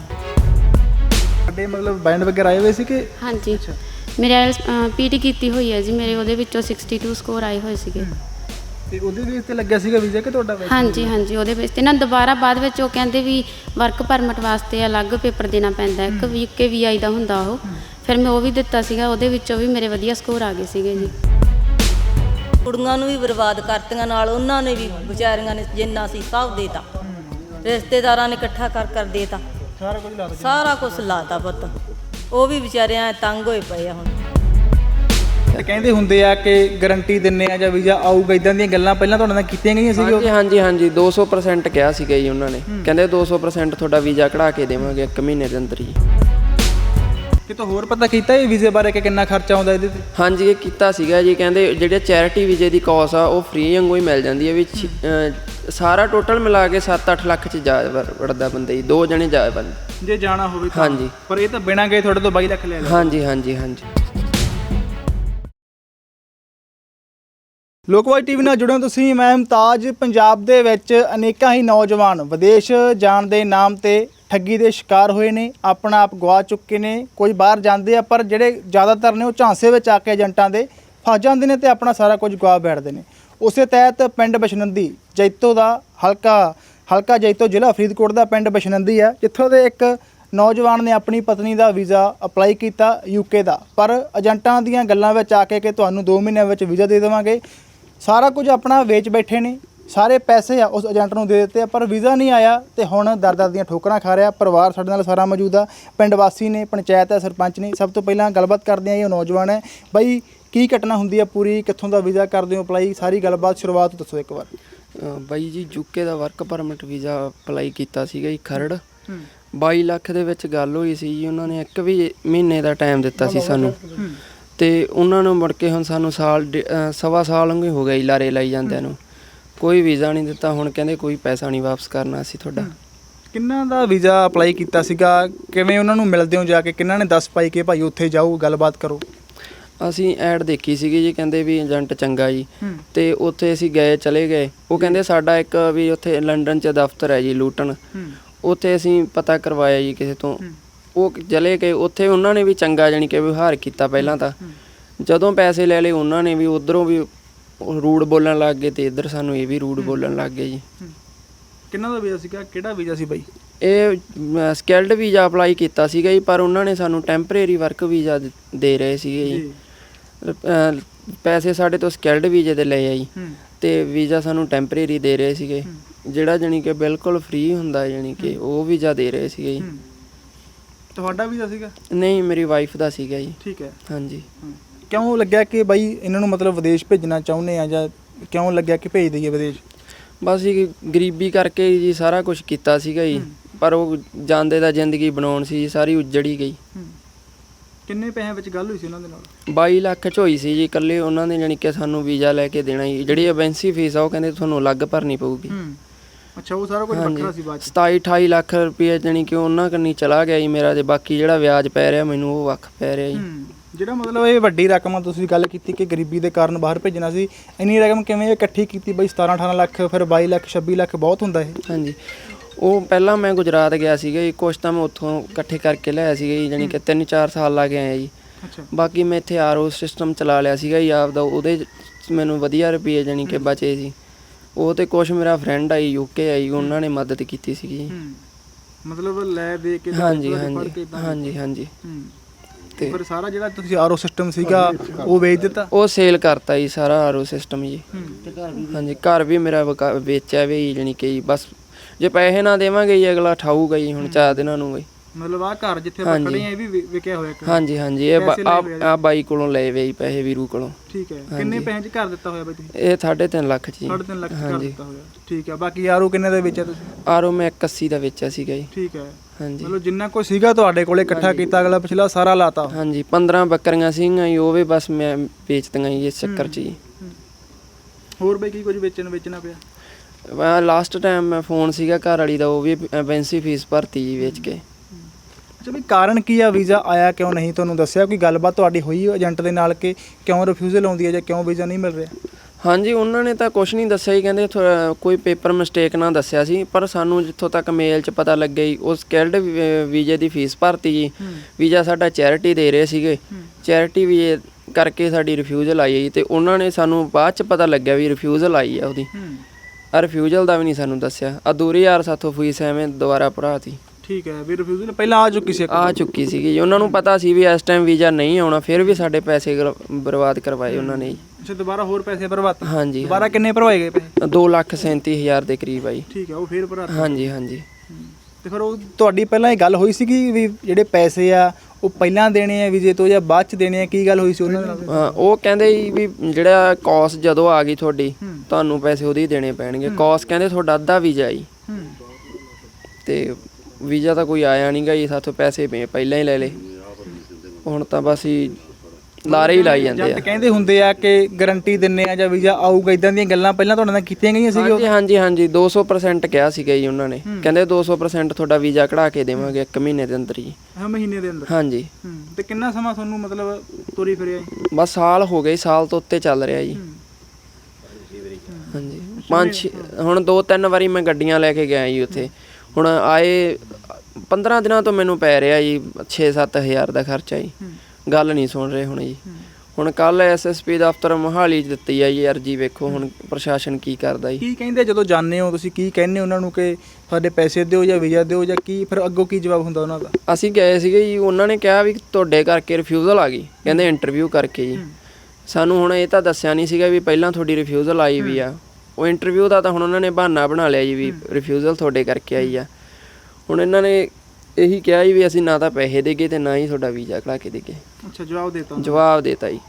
ਸਾਡੇ ਮਤਲਬ ਬੈਂਡ ਵਗੈਰਾ ਆਏ ਹੋਏ ਸੀ ਕਿ? ਹਾਂਜੀ। ਮੇਰੇ ਪੀਟੀ ਕੀਤੀ ਹੋਈ ਹੈ ਜੀ। ਮੇਰੇ ਉਹਦੇ ਵਿੱਚੋਂ 62 ਸਕੋਰ ਆਏ ਹੋਏ ਸੀਗੇ। ਤੇ ਉਹਦੇ ਬੇਸ ਤੇ ਲੱਗਿਆ ਸੀਗਾ ਵੀਜ਼ਾ ਕਿ ਤੁਹਾਡਾ ਵੈਸੇ? ਹਾਂਜੀ ਹਾਂਜੀ। ਉਹਦੇ ਵਿੱਚ ਤੇ ਨਾ ਦੁਬਾਰਾ ਬਾਅਦ ਵਿੱਚ ਉਹ ਕਹਿੰਦੇ ਵੀ ਵਰਕ ਪਰਮਿਟ ਵਾਸਤੇ ਅਲੱਗ ਪੇਪਰ ਦੇਣਾ ਪੈਂਦਾ ਹੈ। ਇੱਕ ਵੀ ਕੇ ਵੀਆਈ ਦਾ ਹੁੰਦਾ ਉਹ। ਫਿਰ ਮੈਂ ਉਹ ਵੀ ਦਿੱਤਾ ਸੀਗਾ। ਉਹਦੇ ਵਿੱਚੋਂ ਵੀ ਮੇਰੇ ਵਧੀਆ ਸਕੋਰ ਆ ਗਏ ਸੀਗੇ ਜੀ। ਕੁੜੀਆਂ ਨੂੰ ਵੀ ਬਰਬਾਦ ਕਰਤੀਆਂ ਨਾਲ। ਉਹਨਾਂ ਨੇ ਵੀ ਵਿਚਾਰੀਆਂ ਨੇ ਜਿੰਨਾ ਸੀ ਸਭ ਦੇਤਾ। ਰਿਸ਼ਤੇਦਾਰਾਂ ਨੇ ਇਕੱਠਾ ਕਰ ਕਰ ਦੇਤਾ। ਸਾਰਾ ਕੁਝ ਲਾ ਦਿੱਤਾ ਸਾਰਾ ਕੁਝ ਲਾਤਾ ਪੁੱਤ। ਉਹ ਵੀ ਵਿਚਾਰਿਆਂ ਤੰਗ ਹੋਏ ਪਏ ਆ ਹੁਣ। ਤੇ ਕਹਿੰਦੇ ਹੁੰਦੇ ਆ ਕਿ ਗਾਰੰਟੀ ਦਿੰਨੇ ਆ ਜਾਂ ਵੀਜ਼ਾ ਆਊਗਾ ਇਦਾਂ ਦੀਆਂ ਗੱਲਾਂ ਪਹਿਲਾਂ ਤੁਹਾਡੇ ਨਾਲ ਕੀਤੀਆਂ ਗਈਆਂ ਸੀਗੀਆਂ? ਹਾਂਜੀ ਹਾਂਜੀ ਹਾਂਜੀ। 200% ਕਿਹਾ ਸੀਗਾ ਜੀ ਉਹਨਾਂ ਨੇ। ਕਹਿੰਦੇ 200% ਤੁਹਾਡਾ ਵੀਜ਼ਾ ਕਢਾ ਕੇ ਦੇਵਾਂਗੇ ਇੱਕ ਮਹੀਨੇ ਦੇ ਅੰਦਰ ਜੀ ਕਿਤੋਂ ਹੋਰ ਪਤਾ ਕੀਤਾ ਇਹ ਵੀਜ਼ੇ ਬਾਰੇ ਕਿ ਕਿੰਨਾ ਖਰਚਾ ਆਉਂਦਾ ਇਹਦੇ ਤੇ? ਹਾਂਜੀ ਇਹ ਕੀਤਾ ਸੀਗਾ ਜੀ। ਕਹਿੰਦੇ ਜਿਹੜੇ ਚੈਰਿਟੀ ਵੀਜ਼ੇ ਦੀ ਕਾਸ ਆ ਉਹ ਫ੍ਰੀ ਵਾਂਗੂ ਹੀ ਮਿਲ ਜਾਂਦੀ ਹੈ ਵੀ ਛੀ- ਅਹ ਸਾਰਾ ਟੋਟਲ ਮਿਲਾ ਕੇ 7-8 ਲੱਖ ਚ ਜਾ ਵੜ- ਵੜਦਾ ਬੰਦੇ ਜੀ ਦੋ ਜਣੇ ਜਾ ਬੰਦੇ ਜੇ ਜਾਣਾ ਹੋਵੇ ਤਾਂ। ਹਾਂਜੀ। ਪਰ ਇਹ ਤਾਂ ਬਿਨਾਂ ਗਏ ਤੁਹਾਡੇ ਤੋਂ 22 ਲੱਖ ਲੈ ਲਿਆ ਹਾਂਜੀ ਹਾਂਜੀ ਹਾਂਜੀ। ਲੋਕਵਾਈ ਟੀਵੀ ਨਾਲ ਜੁੜੇ ਹੋ ਤੁਸੀਂ, ਮੈਂ ਮੁਮਤਾਜ। ਪੰਜਾਬ ਦੇ ਵਿੱਚ ਅਨੇਕਾਂ ਹੀ ਨੌਜਵਾਨ ਵਿਦੇਸ਼ ਜਾਣ ਦੇ ਨਾਮ ਤੇ ਠੱਗੀ ਦੇ ਸ਼ਿਕਾਰ ਹੋਏ ਨੇ, ਆਪਣਾ ਆਪ ਗਵਾ ਚੁੱਕੇ ਨੇ। ਕੋਈ ਬਾਹਰ ਜਾਂਦੇ ਆ, ਪਰ ਜਿਹੜੇ ਜ਼ਿਆਦਾਤਰ ਨੇ ਉਹ ਝਾਂਸੇ ਵਿੱਚ ਆ ਕੇ ਏਜੰਟਾਂ ਦੇ ਫਸ ਜਾਂਦੇ ਨੇ ਤੇ ਆਪਣਾ ਸਾਰਾ ਕੁਝ ਗਵਾ ਬੈਠਦੇ ਨੇ। ਉਸੇ ਤਹਿਤ ਪਿੰਡ ਬਸ਼ਨੰਦੀ ਜੈਤੋ ਦਾ ਹਲਕਾ ਹਲਕਾ ਜੈਤੋ ਜ਼ਿਲ੍ਹਾ ਫਰੀਦਕੋਟ ਦਾ ਪਿੰਡ ਬਸ਼ਨੰਦੀ ਆ ਜਿੱਥੋਂ ਦੇ ਇੱਕ ਨੌਜਵਾਨ ਨੇ ਆਪਣੀ ਪਤਨੀ ਦਾ ਵੀਜ਼ਾ ਅਪਲਾਈ ਕੀਤਾ ਯੂਕੇ ਦਾ। ਪਰ ਏਜੰਟਾਂ ਦੀਆਂ ਗੱਲਾਂ ਵਿੱਚ ਆ ਕੇ ਕਿ ਤੁਹਾਨੂੰ 2 ਮਹੀਨਿਆਂ ਵਿੱਚ ਵੀਜ਼ਾ ਦੇ ਦੇਵਾਂਗੇ ਸਾਰਾ ਕੁਝ ਆਪਣਾ ਵੇਚ ਬੈਠੇ ਨੇ ਸਾਰੇ ਪੈਸੇ ਆ ਉਸ ਏਜੰਟ ਨੂੰ ਦੇ ਦਿੱਤੇ ਆ ਪਰ ਵੀਜ਼ਾ ਨਹੀਂ ਆਇਆ ਤੇ ਹੁਣ ਦਰ-ਦਰ ਦੀਆਂ ਠੋਕਰਾਂ ਖਾ ਰਿਹਾ ਪਰਿਵਾਰ ਸਾਡੇ ਨਾਲ ਸਾਰਾ ਮੌਜੂਦ ਆ ਪਿੰਡ ਵਾਸੀ ਨੇ ਪੰਚਾਇਤ ਹੈ ਸਰਪੰਚ ਨੇ ਸਭ ਤੋਂ ਪਹਿਲਾਂ ਗੱਲਬਾਤ ਕਰਦੇ ਆ ਇਹ ਨੌਜਵਾਨ ਹੈ। ਬਈ ਕੀ ਘਟਨਾ ਹੁੰਦੀ ਆ ਪੂਰੀ ਕਿੱਥੋਂ ਦਾ ਵੀਜ਼ਾ ਕਰਦੇ ਹੋ ਅਪਲਾਈ ਸਾਰੀ ਗੱਲਬਾਤ ਸ਼ੁਰੂਆਤ ਤੋਂ ਦੱਸੋ ਇੱਕ ਵਾਰ। ਬਾਈ ਜੀ ਯੂਕੇ ਦਾ ਵਰਕ ਪਰਮਿਟ ਵੀਜ਼ਾ ਅਪਲਾਈ ਕੀਤਾ ਸੀਗਾ ਜੀ ਖਰੜ। 22 ਲੱਖ ਦੇ ਵਿੱਚ ਗੱਲ ਹੋਈ ਸੀ ਜੀ ਉਹਨਾਂ ਨੇ ਇੱਕ ਵੀ ਮਹੀਨੇ ਦਾ ਟਾਈਮ ਦਿੱਤਾ ਸੀ ਸਾਨੂੰ। ਤੇ ਉਹਨਾਂ ਨੂੰ ਮੁੜ ਕੇ ਹੁਣ ਸਾਨੂੰ ਸਾਲ ਡੇ- ਅਹ ਸਵਾ ਸਾਲ ਨੂੰ ਹੋ ਗਿਆ ਜੀ ਲਾਰੇ ਲਾਈ ਜਾਂਦਿਆਂ ਨੂੰ। ਕੋਈ ਵੀਜ਼ਾ ਨਹੀਂ ਦਿੱਤਾ ਹੁਣ ਕਹਿੰਦੇ ਕੋਈ ਪੈਸਾ ਨਹੀਂ ਵਾਪਸ ਕਰਨਾ ਸੀ ਤੁਹਾਡਾ। ਕਿੰਨਾ ਦਾ ਵੀਜ਼ਾ ਅਪਲਾਈ ਕੀਤਾ ਸੀਗਾ? ਕਿਵੇਂ ਉਹਨਾਂ ਨੂੰ ਮਿਲਦੇ ਹੋ ਜਾ ਕੇ? ਕਿੰਨਾਂ ਨੇ ਦੱਸ ਪਾਈ ਕਿ ਭਾਈ ਉੱਥੇ ਜਾਓ ਗੱਲਬਾਤ ਕਰੋ? ਅਸੀਂ ਐਡ ਦੇਖੀ ਸੀਗੀ ਜੀ ਕਹਿੰਦੇ ਵੀ ਏਜੰਟ ਚੰਗਾ ਜੀ। ਤੇ ਉੱਥੇ ਅਸੀਂ ਗਏ ਚਲੇ ਗਏ। ਉਹ ਕਹਿੰਦੇ ਸਾਡਾ ਇੱਕ ਵੀ ਉੱਥੇ ਲੰਡਨ 'ਚ ਦਫ਼ਤਰ ਹੈ ਜੀ ਲੂਟਨ ਉੱਥੇ ਅਸੀਂ ਪਤਾ ਕਰਵਾਇਆ ਜੀ ਕਿਸੇ ਤੋਂ। ਉਹ ਚਲੇ ਗਏ ਉੱਥੇ ਉਹਨਾਂ ਨੇ ਵੀ ਚੰਗਾ ਜਾਣੀ ਕਿ ਵਿਵਹਾਰ ਕੀਤਾ ਪਹਿਲਾਂ ਤਾਂ। ਜਦੋਂ ਪੈਸੇ ਲੈ ਲਏ ਉਹਨਾਂ ਨੇ ਵੀ ਉਧਰੋਂ ਵੀ ਰੂਡ ਬੋਲਣ ਲੱਗ ਗਏ ਤੇ ਇੱਧਰ ਸਾਨੂੰ ਇਹ ਵੀ ਰੂਡ ਬੋਲਣ ਲੱਗ ਗਏ ਜੀ। ਕਿੰਨਾ ਦਾ ਵੀਜ਼ਾ ਸੀਗਾ? ਕਿਹੜਾ ਵੀਜ਼ਾ ਸੀ ਬਾਈ? ਇਹ ਸਕਿਲਡ ਵੀਜ਼ਾ ਅਪਲਾਈ ਕੀਤਾ ਸੀਗਾ ਜੀ ਪਰ ਉਹਨਾਂ ਨੇ ਸਾਨੂੰ ਟੈਂਪਰੇਰੀ ਵਰਕ ਵੀਜ਼ਾ ਦੇ ਰਹੇ ਸੀਗੇ ਜੀ। ਪੈਸੇ ਸਾਡੇ ਤੋਂ ਸਕਿਲਡ ਵੀਜ਼ੇ ਦੇ ਲਏ ਆ ਜੀ। ਤੇ ਵੀਜ਼ਾ ਸਾਨੂੰ ਟੈਂਪਰੇਰੀ ਦੇ ਰਹੇ ਸੀਗੇ। ਜਿਹੜਾ ਜਾਣੀ ਕਿ ਬਿਲਕੁਲ ਫ੍ਰੀ ਹੁੰਦਾ ਜਾਣੀ ਕਿ ਉਹ ਵੀਜ਼ਾ ਦੇ ਰਹੇ ਸੀਗੇ ਜੀ। ਤੁਹਾਡਾ ਵੀਜ਼ਾ ਸੀਗਾ? ਨਹੀਂ ਮੇਰੀ ਵਾਈਫ ਦਾ ਸੀਗਾ ਜੀ। ਠੀਕ ਹੈ। ਹਾਂਜੀ। ਕਿਉਂ ਲੱਗਿਆ ਕਿ ਬਾਈ ਇਹਨਾਂ ਨੂੰ ਮਤਲਬ ਵਿਦੇਸ਼ ਭੇਜਣਾ ਚਾਹੁੰਦੇ ਆ ਜਾਂ ਕਿਉਂ ਲੱਗਿਆ ਕਿ ਭੇਜ ਦਈਏ ਵਿਦੇਸ਼? ਬਸ ਜੀ ਗਰੀਬੀ ਕਰਕੇ ਜੀ ਸਾਰਾ ਕੁਝ ਕੀਤਾ ਸੀਗਾ ਜੀ। ਪਰ ਉਹ ਜਾਂਦੇ ਦਾ ਜ਼ਿੰਦਗੀ ਬਣਾਉਣ ਸੀ ਜੀ ਸਾਰੀ ਉਜੜੀ ਗਈ। ਕਿੰਨੇ ਪੈਸੇ ਵਿੱਚ ਗੱਲ ਹੋਈ ਸੀ ਉਹਨਾਂ ਦੇ ਨਾਲ? 22 ਲੱਖ ਚ ਹੋਈ ਸੀ ਜੀ ਇਕੱਲੇ ਉਹਨਾਂ ਨੇ ਜਾਣੀ ਕਿ ਸਾਨੂੰ ਵੀਜ਼ਾ ਲੈ ਕੇ ਦੇਣਾ ਜੀ। ਜਿਹੜੀ ਏਜੰਸੀ ਫੀਸ ਆ ਉਹ ਕਹਿੰਦੇ ਤੁਹਾਨੂੰ ਅਲੱਗ ਭਰਨੀ ਪਊਗੀ। ਹੂੰ। ਅੱਛਾ ਉਹ ਸਾਰਾ ਕੁਝ ਵੱਖਰਾ ਸੀ ਬਾਅਦ ਚ? 27 28 ਲੱਖ ਰੁਪਏ ਜਾਣੀ ਕਿ ਉਹਨਾਂ ਕੰਨੀ ਚਲਾ ਗਿਆ ਜੀ ਮੇਰਾ ਤੇ ਬਾਕੀ ਜਿਹੜਾ ਵਿਆਜ ਪੈ ਰਿਹਾ ਮੈਨੂੰ ਉਹ ਵੱਖ ਪੈ ਰਿਹਾ ਜੀ। ਹੂੰ ਜਿਹੜਾ ਮਤਲਬ ਇਹ ਵੱਡੀ ਰਕਮ ਆ ਤੁਸੀਂ ਗੱਲ ਕੀਤੀ ਕਿ ਗਰੀਬੀ ਦੇ ਕਾਰਨ ਬਾਹਰ ਭੇਜਣਾ ਸੀ ਇੰਨੀ ਰਕਮ ਕਿਵੇਂ ਇਕੱਠੀ ਕੀਤੀ ਬਈ 17 18 ਲੱਖ ਫਿਰ 22 ਲੱਖ 26 ਲੱਖ ਬਹੁਤ ਹੁੰਦਾ ਇਹ? ਹਾਂਜੀ ਉਹ ਪਹਿਲਾਂ ਮੈਂ ਗੁਜਰਾਤ ਗਿਆ ਸੀਗਾ ਜੀ ਕੁਛ ਤਾਂ ਮੈਂ ਉੱਥੋਂ ਇਕੱਠੇ ਕਰਕੇ ਲਿਆਇਆ ਸੀਗਾ ਜੀ ਜਾਣੀ ਕਿ 3-4 ਸਾਲ ਲਾ ਕੇ ਆਇਆ ਜੀ। ਅੱਛਾ। ਬਾਕੀ ਮੈਂ ਇੱਥੇ ਆਰਓ ਸਿਸਟਮ ਚਲਾ ਲਿਆ ਸੀਗਾ ਜੀ ਆਪਦਾ ਉਹਦੇ 'ਚ ਮੈਨੂੰ ਵਧੀਆ ਰੁਪਏ ਜਾਣੀ ਕਿ ਬਚੇ ਸੀ। ਉਹ ਤੇ ਕੁਛ ਮੇਰਾ ਫਰੈਂਡ ਆਈ ਯੂਕੇ ਆਈ ਉਹਨਾਂ ਨੇ ਮਦਦ ਕੀਤੀ ਸੀਗੀ। ਹੂੰ। ਮਤਲਬ ਲੈ ਦੇ ਕੇ ਹਾਂਜੀ ਹਾਂਜੀ। ਹਾਂਜੀ ਹਾਂਜੀ। ਤੇ ਪਰ ਸਾਰਾ ਜਿਹੜਾ ਤੁਸੀਂ ਆਰਓ ਸਿਸਟਮ ਸੀਗਾ ਉਹ ਵੇਚ ਦਿੱਤਾ? ਉਹ ਸੇਲ ਕਰਤਾ ਜੀ ਸਾਰਾ ਆਰਓ ਸਿਸਟਮ ਜੀ। ਹੂੰ। ਹਾਂਜੀ ਘਰ ਵੀ ਮੇਰਾ ਵੇਚਿਆ ਵੀ ਜਾਣੀ ਕਿ ਬਸ ਜੇ ਪੈਸੇ ਨਾ ਦੇਵਾਂਗੇ ਜੀ ਅਗਲਾ ਠਾਊਗਾ ਜੀ ਹੁਣ ਚਾਰ ਦਿਨਾਂ ਨੂੰ ਜੀ ਮਤਲਬ ਆ ਘਰ ਜਿੱਥੇ ਆਪਾਂ ਹਾਂਜੀ। ਖੜੇ ਆ ਇਹ ਵੀ ਵਿ- ਵਿਕਿਆ ਹੋਇਆ ਇੱਕ। ਹਾਂਜੀ ਹਾਂਜੀ ਇਹ ਪੈਸੇ ਲਏ ਹੋਏ ਆ ਆ ਬਾਈ ਕੋਲੋਂ ਲਏ ਵੇ ਜੀ ਪੈਸੇ ਵੀਰੂ ਕੋਲੋਂ। ਠੀਕ ਹੈ। ਕਿੰਨੇ ਪੈਸੇ ਚ ਘਰ ਦਿੱਤਾ ਹੋਇਆ ਬਈ ਤੁਸੀਂ? ਇਹ 3.5 ਲੱਖ ਜੀ। 3.5 ਲੱਖ ਚ ਘਰ ਦਿੱਤਾ ਹੋਇਆ। ਠੀਕ ਹੈ। ਬਾਕੀ ਆਰਓ ਕਿੰਨੇ ਦਾ ਵੇਚਿਆ ਤੁਸੀਂ? ਆਰਓ ਮੈਂ 81 ਦਾ ਵੇਚਿਆ ਸੀਗਾ ਜੀ। ਠੀਕ ਹੈ। ਹਾਂਜੀ। ਮਤਲਬ ਜਿੰਨਾ ਕੋਈ ਸੀਗਾ ਤੁਹਾਡੇ ਕੋਲੇ ਇਕੱਠਾ ਕੀਤਾ ਅਗਲਾ ਪਿਛਲਾ ਸਾਰਾ ਲਾਤਾ। ਹਾਂਜੀ 15 ਬੱਕਰੀਆਂ ਸੀਗੀਆਂ ਜੀ ਉਹ ਵੀ ਬਸ ਮੈਂ ਵੇਚਤੀਆਂ ਜੀ ਇਸ ਚੱਕਰ 'ਚ ਜੀ। ਹੋਰ ਬਈ ਕੀ ਕੁਝ ਵੇਚਣ ਵੇਚਣਾ ਪਿਆ? ਲਾਸਟ ਟਾਈਮ ਮੈਂ ਫੋਨ ਸੀਗਾ ਘਰ ਵਾਲੀ ਦਾ ਉਹ ਵੀ ਐਵੈਂਸੀ ਫੀਸ ਭਰਤੀ ਜੀ ਵੇਚ ਕੇ। ਅੱਛਾ ਵੀ ਕਾਰਨ ਕੀ ਆ? ਵੀਜ਼ਾ ਆਇਆ ਕਿਉਂ ਨਹੀਂ? ਤੁਹਾਨੂੰ ਦੱਸਿਆ ਕੋਈ ਗੱਲਬਾਤ ਤੁਹਾਡੀ ਹੋਈ ਏਜੰਟ ਦੇ ਨਾਲ ਕਿ ਕਿਉਂ ਰਿਫਿਊਜ਼ਲ ਆਉਂਦੀ ਹੈ ਜਾਂ ਕਿਉਂ ਵੀਜ਼ਾ ਨਹੀਂ ਮਿਲ ਰਿਹਾ? ਹਾਂਜੀ ਉਹਨਾਂ ਨੇ ਤਾਂ ਕੁਝ ਨਹੀਂ ਦੱਸਿਆ ਹੀ ਕਹਿੰਦੇ ਥੋੜ੍ਹਾ ਕੋਈ ਪੇਪਰ ਮਿਸਟੇਕ ਨਾ ਦੱਸਿਆ ਸੀ। ਪਰ ਸਾਨੂੰ ਜਿੱਥੋਂ ਤੱਕ ਮੇਲ 'ਚ ਪਤਾ ਲੱਗਿਆ ਜੀ ਉਹ ਸਕਿਲਡ ਵੀਜ਼ੇ ਦੀ ਫੀਸ ਭਰਤੀ ਜੀ। ਵੀਜ਼ਾ ਸਾਡਾ ਚੈਰਿਟੀ ਦੇ ਰਹੇ ਸੀਗੇ। ਚੈਰਿਟੀ ਵੀਜ਼ੇ ਕਰਕੇ ਸਾਡੀ ਰਿਫਿਊਜ਼ਲ ਆਈ ਹੈ ਜੀ। ਤੇ ਉਹਨਾਂ ਨੇ ਸਾਨੂੰ ਬਾਅਦ 'ਚ ਪਤਾ ਲੱਗਿਆ ਵੀ ਰਿਫਿਊਜ਼ਲ ਆਈ ਹੈ ਉਹਦੀ। ਆ ਰਿਫਿਊਜ਼ਲ ਦਾ ਵੀ ਨਹੀਂ ਸਾਨੂੰ ਦੱਸਿਆ। ਅਧੂਰੀ ਯਾਰ ਸਾਥੋਂ ਫੀਸ ਐਵੇਂ ਦੁਬਾਰਾ ਭਰਾਤੀ। ਠੀਕ ਹੈ ਵੀ ਰਿਫਿਊਜ਼ਲ ਪਹਿਲਾਂ ਆ ਚੁੱਕੀ ਸੀ ਇੱਕ। ਆ ਚੁੱਕੀ ਸੀਗੀ ਜੀ ਉਹਨਾਂ ਨੂੰ ਪਤਾ ਸੀ ਵੀ ਇਸ ਟਾਈਮ ਵੀਜ਼ਾ ਨਹੀਂ ਆਉਣਾ ਫਿਰ ਵੀ ਸਾਡੇ ਪੈਸੇ ਗਰ- ਬਰਬਾਦ ਕਰਵਾਏ ਉਹਨਾਂ ਨੇ ਜੀ। ਅੱਛਾ ਦੁਬਾਰਾ ਹੋਰ ਪੈਸੇ ਭਰਵਾਤੇ? ਹਾਂਜੀ ਦੁਬਾਰਾ ਕਿੰਨੇ ਭਰਵਾਏ ਗਏ ਪੈਸੇ? 2 ਲੱਖ ਸੈਂਤੀ ਹਜ਼ਾਰ ਦੇ ਕਰੀਬ ਆਈ ਠੀਕ ਹੈ ਉਹ ਫੇਰ ਭਰਾ ਹਾਂਜੀ ਹਾਂਜੀ। ਤੇ ਫਿਰ ਉਹ ਤੁਹਾਡੀ ਪਹਿਲਾਂ ਇਹ ਗੱਲ ਹੋਈ ਸੀ ਕਿ ਵੀ ਜਿਹੜੇ ਪੈਸੇ ਆ ਉਹ ਪਹਿਲਾਂ ਦੇਣੇ ਆ ਵੀਜ਼ੇ ਤੋਂ ਜਾਂ ਬਾਅਦ ਚ ਦੇਣੇ ਆ ਕੀ ਗੱਲ ਹੋਈ ਸੀ ਉਹਨਾਂ ਨਾਲ? ਉਹ ਕਹਿੰਦੇ ਜੀ ਵੀ ਜਿਹੜਾ ਕੌਸ ਜਦੋਂ ਆ ਗਈ ਤੁਹਾਡੀ ਤੁਹਾਨੂੰ ਪੈਸੇ ਉਹਦੇ ਹੀ ਦੇਣੇ ਪੈਣਗੇ। ਕੌਸ ਕਹਿੰਦੇ ਤੁਹਾਡਾ ਅੱਧਾ ਵੀਜ਼ਾ ਜੀ। ਹੂੰ। ਤੇ ਵੀਜ਼ਾ ਤਾਂ ਕੋਈ ਆਇਆ ਨਹੀਂਗਾ ਜੀ ਸਾਥੋਂ ਪੈਸੇ ਪਏ ਪਹਿਲਾਂ ਹੀ ਲੈ ਲਏ। ਹੁਣ ਤਾਂ ਬਸ ਹੀ ਲਾਰੇ ਹੀ ਲਾਈ ਜਾਂਦੇ ਆ। ਜਦ ਕਹਿੰਦੇ ਹੁੰਦੇ ਆ ਕਿ ਗਾਰੰਟੀ ਦਿੰਨੇ ਆ ਜਾਂ ਵੀਜ਼ਾ ਆਊਗਾ ਇਦਾਂ ਦੀਆਂ ਗੱਲਾਂ ਪਹਿਲਾਂ ਤੁਹਾਡੇ ਨਾਲ ਕੀਤੀਆਂ ਗਈਆਂ ਸੀ ਹਾਂਜੀ ਹਾਂਜੀ ਹਾਂਜੀ 200% ਕਿਹਾ ਸੀਗਾ ਜੀ ਉਹਨਾਂ ਨੇ। ਕਹਿੰਦੇ 200% ਤੁਹਾਡਾ ਵੀਜ਼ਾ ਕਢਾ ਕੇ ਦੇਵਾਂਗੇ 1 ਮਹੀਨੇ ਦੇ ਅੰਦਰ ਜੀ। ਹਾਂ ਮਹੀਨੇ ਦੇ ਅੰਦਰ? ਹਾਂਜੀ। ਤੇ ਕਿੰਨਾ ਸਮਾਂ ਤੁਹਾਨੂੰ ਮਤਲਬ ਤੁਰੀ ਫਿਰਿਆ ਜੀ? ਬਸ ਸਾਲ ਹੋ ਗਏ ਸਾਲ ਤੋਂ ਉੱਤੇ ਚੱਲ ਰਿਹਾ ਜੀ। ਹਾਂਜੀ। ਪੰਜ ਛੇ- ਹੁਣ ਦੋ ਤਿੰਨ ਵਾਰੀ ਮੈਂ ਗੱਡੀਆਂ ਲੈ ਕੇ ਗਿਆ ਜੀ ਉੱਥੇ। ਹੁਣ ਆਏ 15 ਦਿਨਾਂ ਤੋਂ ਮੈਨੂੰ ਪੈ ਰਿਹਾ ਜੀ 6-7 ਹਜ਼ਾਰ ਦਾ ਖਰਚਾ ਜੀ। ਗੱਲ ਨਹੀਂ ਸੁਣ ਰਹੇ ਹੁਣ ਜੀ। ਹੁਣ ਕੱਲ ਐਸਐਸਪੀ ਦਫ਼ਤਰ ਮੋਹਾਲੀ 'ਚ ਦਿੱਤੀ ਆ ਜੀ ਅਰਜੀ ਵੇਖੋ ਹੁਣ ਪ੍ਰਸ਼ਾਸਨ ਕੀ ਕਰਦਾ ਜੀ। ਕੀ ਕਹਿੰਦੇ ਜਦੋਂ ਜਾਂਦੇ ਹੋ ਤੁਸੀਂ ਕੀ ਕਹਿੰਦੇ ਉਹਨਾਂ ਨੂੰ ਕਿ ਸਾਡੇ ਪੈਸੇ ਦਿਓ ਜਾਂ ਵੀਜ਼ਾ ਦਿਓ ਜਾਂ ਕੀ ਫਿਰ ਅੱਗੋਂ ਕੀ ਜਵਾਬ ਹੁੰਦਾ ਉਹਨਾਂ ਦਾ? ਅਸੀਂ ਗਏ ਸੀਗੇ ਜੀ ਉਹਨਾਂ ਨੇ ਕਿਹਾ ਵੀ ਤੁਹਾਡੇ ਕਰਕੇ ਰਿਫਿਊਜ਼ਲ ਆ ਗਈ। ਕਹਿੰਦੇ ਇੰਟਰਵਿਊ ਕਰਕੇ ਜੀ। ਸਾਨੂੰ ਹੁਣ ਇਹ ਤਾਂ ਦੱਸਿਆ ਨਹੀਂ ਸੀਗਾ ਵੀ ਪਹਿਲਾਂ ਤੁਹਾਡੀ ਰਿਫਿਊਜ਼ਲ ਆਈ ਵੀ ਆ। ਉਹ ਇੰਟਰਵਿਊ ਦਾ ਤਾਂ ਹੁਣ ਉਹਨਾਂ ਨੇ ਬਹਾਨਾ ਬਣਾ ਲਿਆ ਜੀ ਵੀ ਰਿਫਿਊਜ਼ਲ ਤੁਹਾਡੇ ਕਰਕੇ ਆਈ ਆ। ਹੁਣ ਇਹਨਾਂ ਨੇ ਇਹੀ ਕਿਹਾ ਜੀ ਵੀ ਅਸੀਂ ਨਾ ਤਾਂ ਪੈਸੇ ਦੇਗੇ ਤੇ ਨਾ ਹੀ ਤੁਹਾਡਾ ਵੀਜ਼ਾ ਕਢਾ ਕੇ ਦੇਗੇ। ਅੱਛਾ ਜਵਾਬ ਦੇਤਾ ਜਵਾਬ ਦੇਤਾ ਜੀ।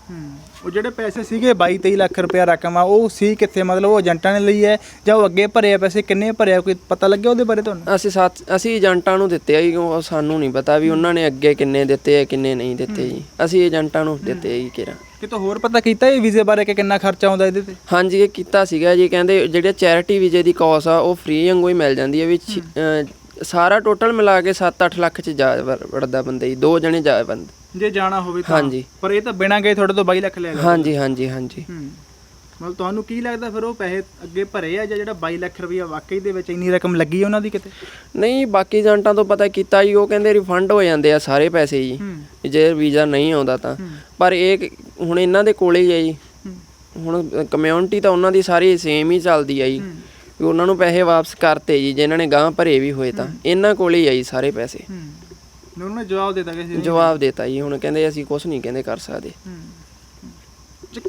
ਉਹ ਜਿਹੜੇ ਪੈਸੇ ਸੀਗੇ 22 23 ਲੱਖ ਰੁਪਇਆ ਰਕਮ ਆ ਉਹ ਸੀ ਕਿੱਥੇ? ਮਤਲਬ ਉਹ ਏਜੰਟਾਂ ਨੇ ਲਈ ਹੈ ਜਾਂ ਉਹ ਅੱਗੇ ਭਰੇ ਆ ਪੈਸੇ? ਕਿੰਨੇ ਭਰੇ ਆ ਕੋਈ ਪਤਾ ਲੱਗਿਆ ਉਹਦੇ ਬਾਰੇ ਤੁਹਾਨੂੰ? ਅਸੀਂ ਸੱਤ ਅਸੀਂ ਏਜੰਟਾਂ ਨੂੰ ਦਿੱਤੇ ਆ ਜੀ ਉਹ ਸਾਨੂੰ ਨਹੀਂ ਪਤਾ ਵੀ ਉਹਨਾਂ ਨੇ ਅੱਗੇ ਕਿੰਨੇ ਦਿੱਤੇ ਆ ਕਿੰਨੇ ਨਹੀਂ ਦਿੱਤੇ ਜੀ। ਅਸੀਂ ਏਜੰਟਾਂ ਨੂੰ ਦਿੱਤੇ ਆ ਜੀ ਕਿਰਾ ਕਿਤੋਂ ਹੋਰ ਪਤਾ ਕੀਤਾ ਇਹ ਵੀਜ਼ੇ ਬਾਰੇ ਕਿ ਕਿੰਨਾ ਖਰਚਾ ਆਉਂਦਾ ਇਹਦੇ ਤੇ? ਹਾਂਜੀ ਇਹ ਕੀਤਾ ਸੀਗਾ ਜੀ ਕਹਿੰਦੇ ਜਿਹੜੇ ਚੈਰਿਟੀ ਵੀਜ਼ੇ ਦੀ ਕਾਸ ਆ ਉਹ ਫ੍ਰੀ ਵਾਂਗੂ ਹੀ ਮਿਲ ਜਾਂਦੀ ਹੈ। ਵੀ ਸਾਰਾ ਟੋਟਲ ਮਿਲਾ ਕੇ 7-8 ਲੱਖ ਚ ਜਾ ਵੜ- ਵੜਦਾ ਬੰਦੇ ਜੀ ਦੋ ਜਣੇ ਜਾ ਬੰਦੇ। ਜੇ ਜਾਣਾ ਹੋਵੇ ਤਾਂ। ਹਾਂਜੀ। ਪਰ ਇਹ ਤਾਂ ਬਿਨਾਂ ਗਏ ਤੁਹਾਡੇ ਤੋਂ 22 ਲੱਖ ਲੈ ਲਿਆ ਹਾਂਜੀ ਹਾਂਜੀ ਹਾਂਜੀ। ਹੂੰ। ਮਤਲਬ ਤੁਹਾਨੂੰ ਕੀ ਲੱਗਦਾ ਫਿਰ ਉਹ ਪੈਸੇ ਅੱਗੇ ਭਰੇ ਆ ਜਾਂ ਜਿਹੜਾ 22 ਲੱਖ ਰੁਪਇਆ ਵਾਕਈ ਦੇ ਵਿੱਚ ਇੰਨੀ ਰਕਮ ਲੱਗੀ ਉਹਨਾਂ ਦੀ ਕਿਤੇ? ਨਹੀਂ ਬਾਕੀ ਏਜੰਟਾਂ ਤੋਂ ਪਤਾ ਕੀਤਾ ਜੀ ਉਹ ਕਹਿੰਦੇ ਰਿਫੰਡ ਹੋ ਜਾਂਦੇ ਆ ਸਾਰੇ ਪੈਸੇ ਜੀ। ਹੂੰ। ਜੇ ਵੀਜ਼ਾ ਨਹੀਂ ਆਉਂਦਾ ਤਾਂ। ਪਰ ਇਹ ਕਿ- ਹੁਣ ਇਹਨਾਂ ਦੇ ਕੋਲੇ ਹੀ ਆ ਜੀ। ਹੁਣ ਕਮਿਊਨਿਟੀ ਤਾਂ ਉਹਨਾਂ ਦੀ ਸਾਰੀ ਸੇਮ ਹੀ ਚੱਲਦੀ ਆ ਜੀ। ਵੀ ਉਹਨਾਂ ਨੂੰ ਪੈਸੇ ਵਾਪਸ ਕਰਤੇ ਜੀ ਜਿਨ੍ਹਾਂ ਨੇ ਗਾਂ ਭਰੇ ਵੀ ਹੋਏ ਤਾਂ। ਇਹਨਾਂ ਕੋਲੇ ਹੀ ਆ ਜੀ ਸਾਰੇ ਪੈਸੇ। ਹੂੰ। ਉਹਨਾਂ ਨੇ ਜਵਾਬ ਦਿੱਤਾ ਕਿ ਅਸੀਂ ਜਵਾਬ ਦੇਤਾ ਜੀ ਹੁਣ ਕਹਿੰਦੇ ਅਸੀਂ ਕੁਝ ਨਹੀਂ ਕਹਿੰਦੇ ਕਰ ਸਕਦੇ।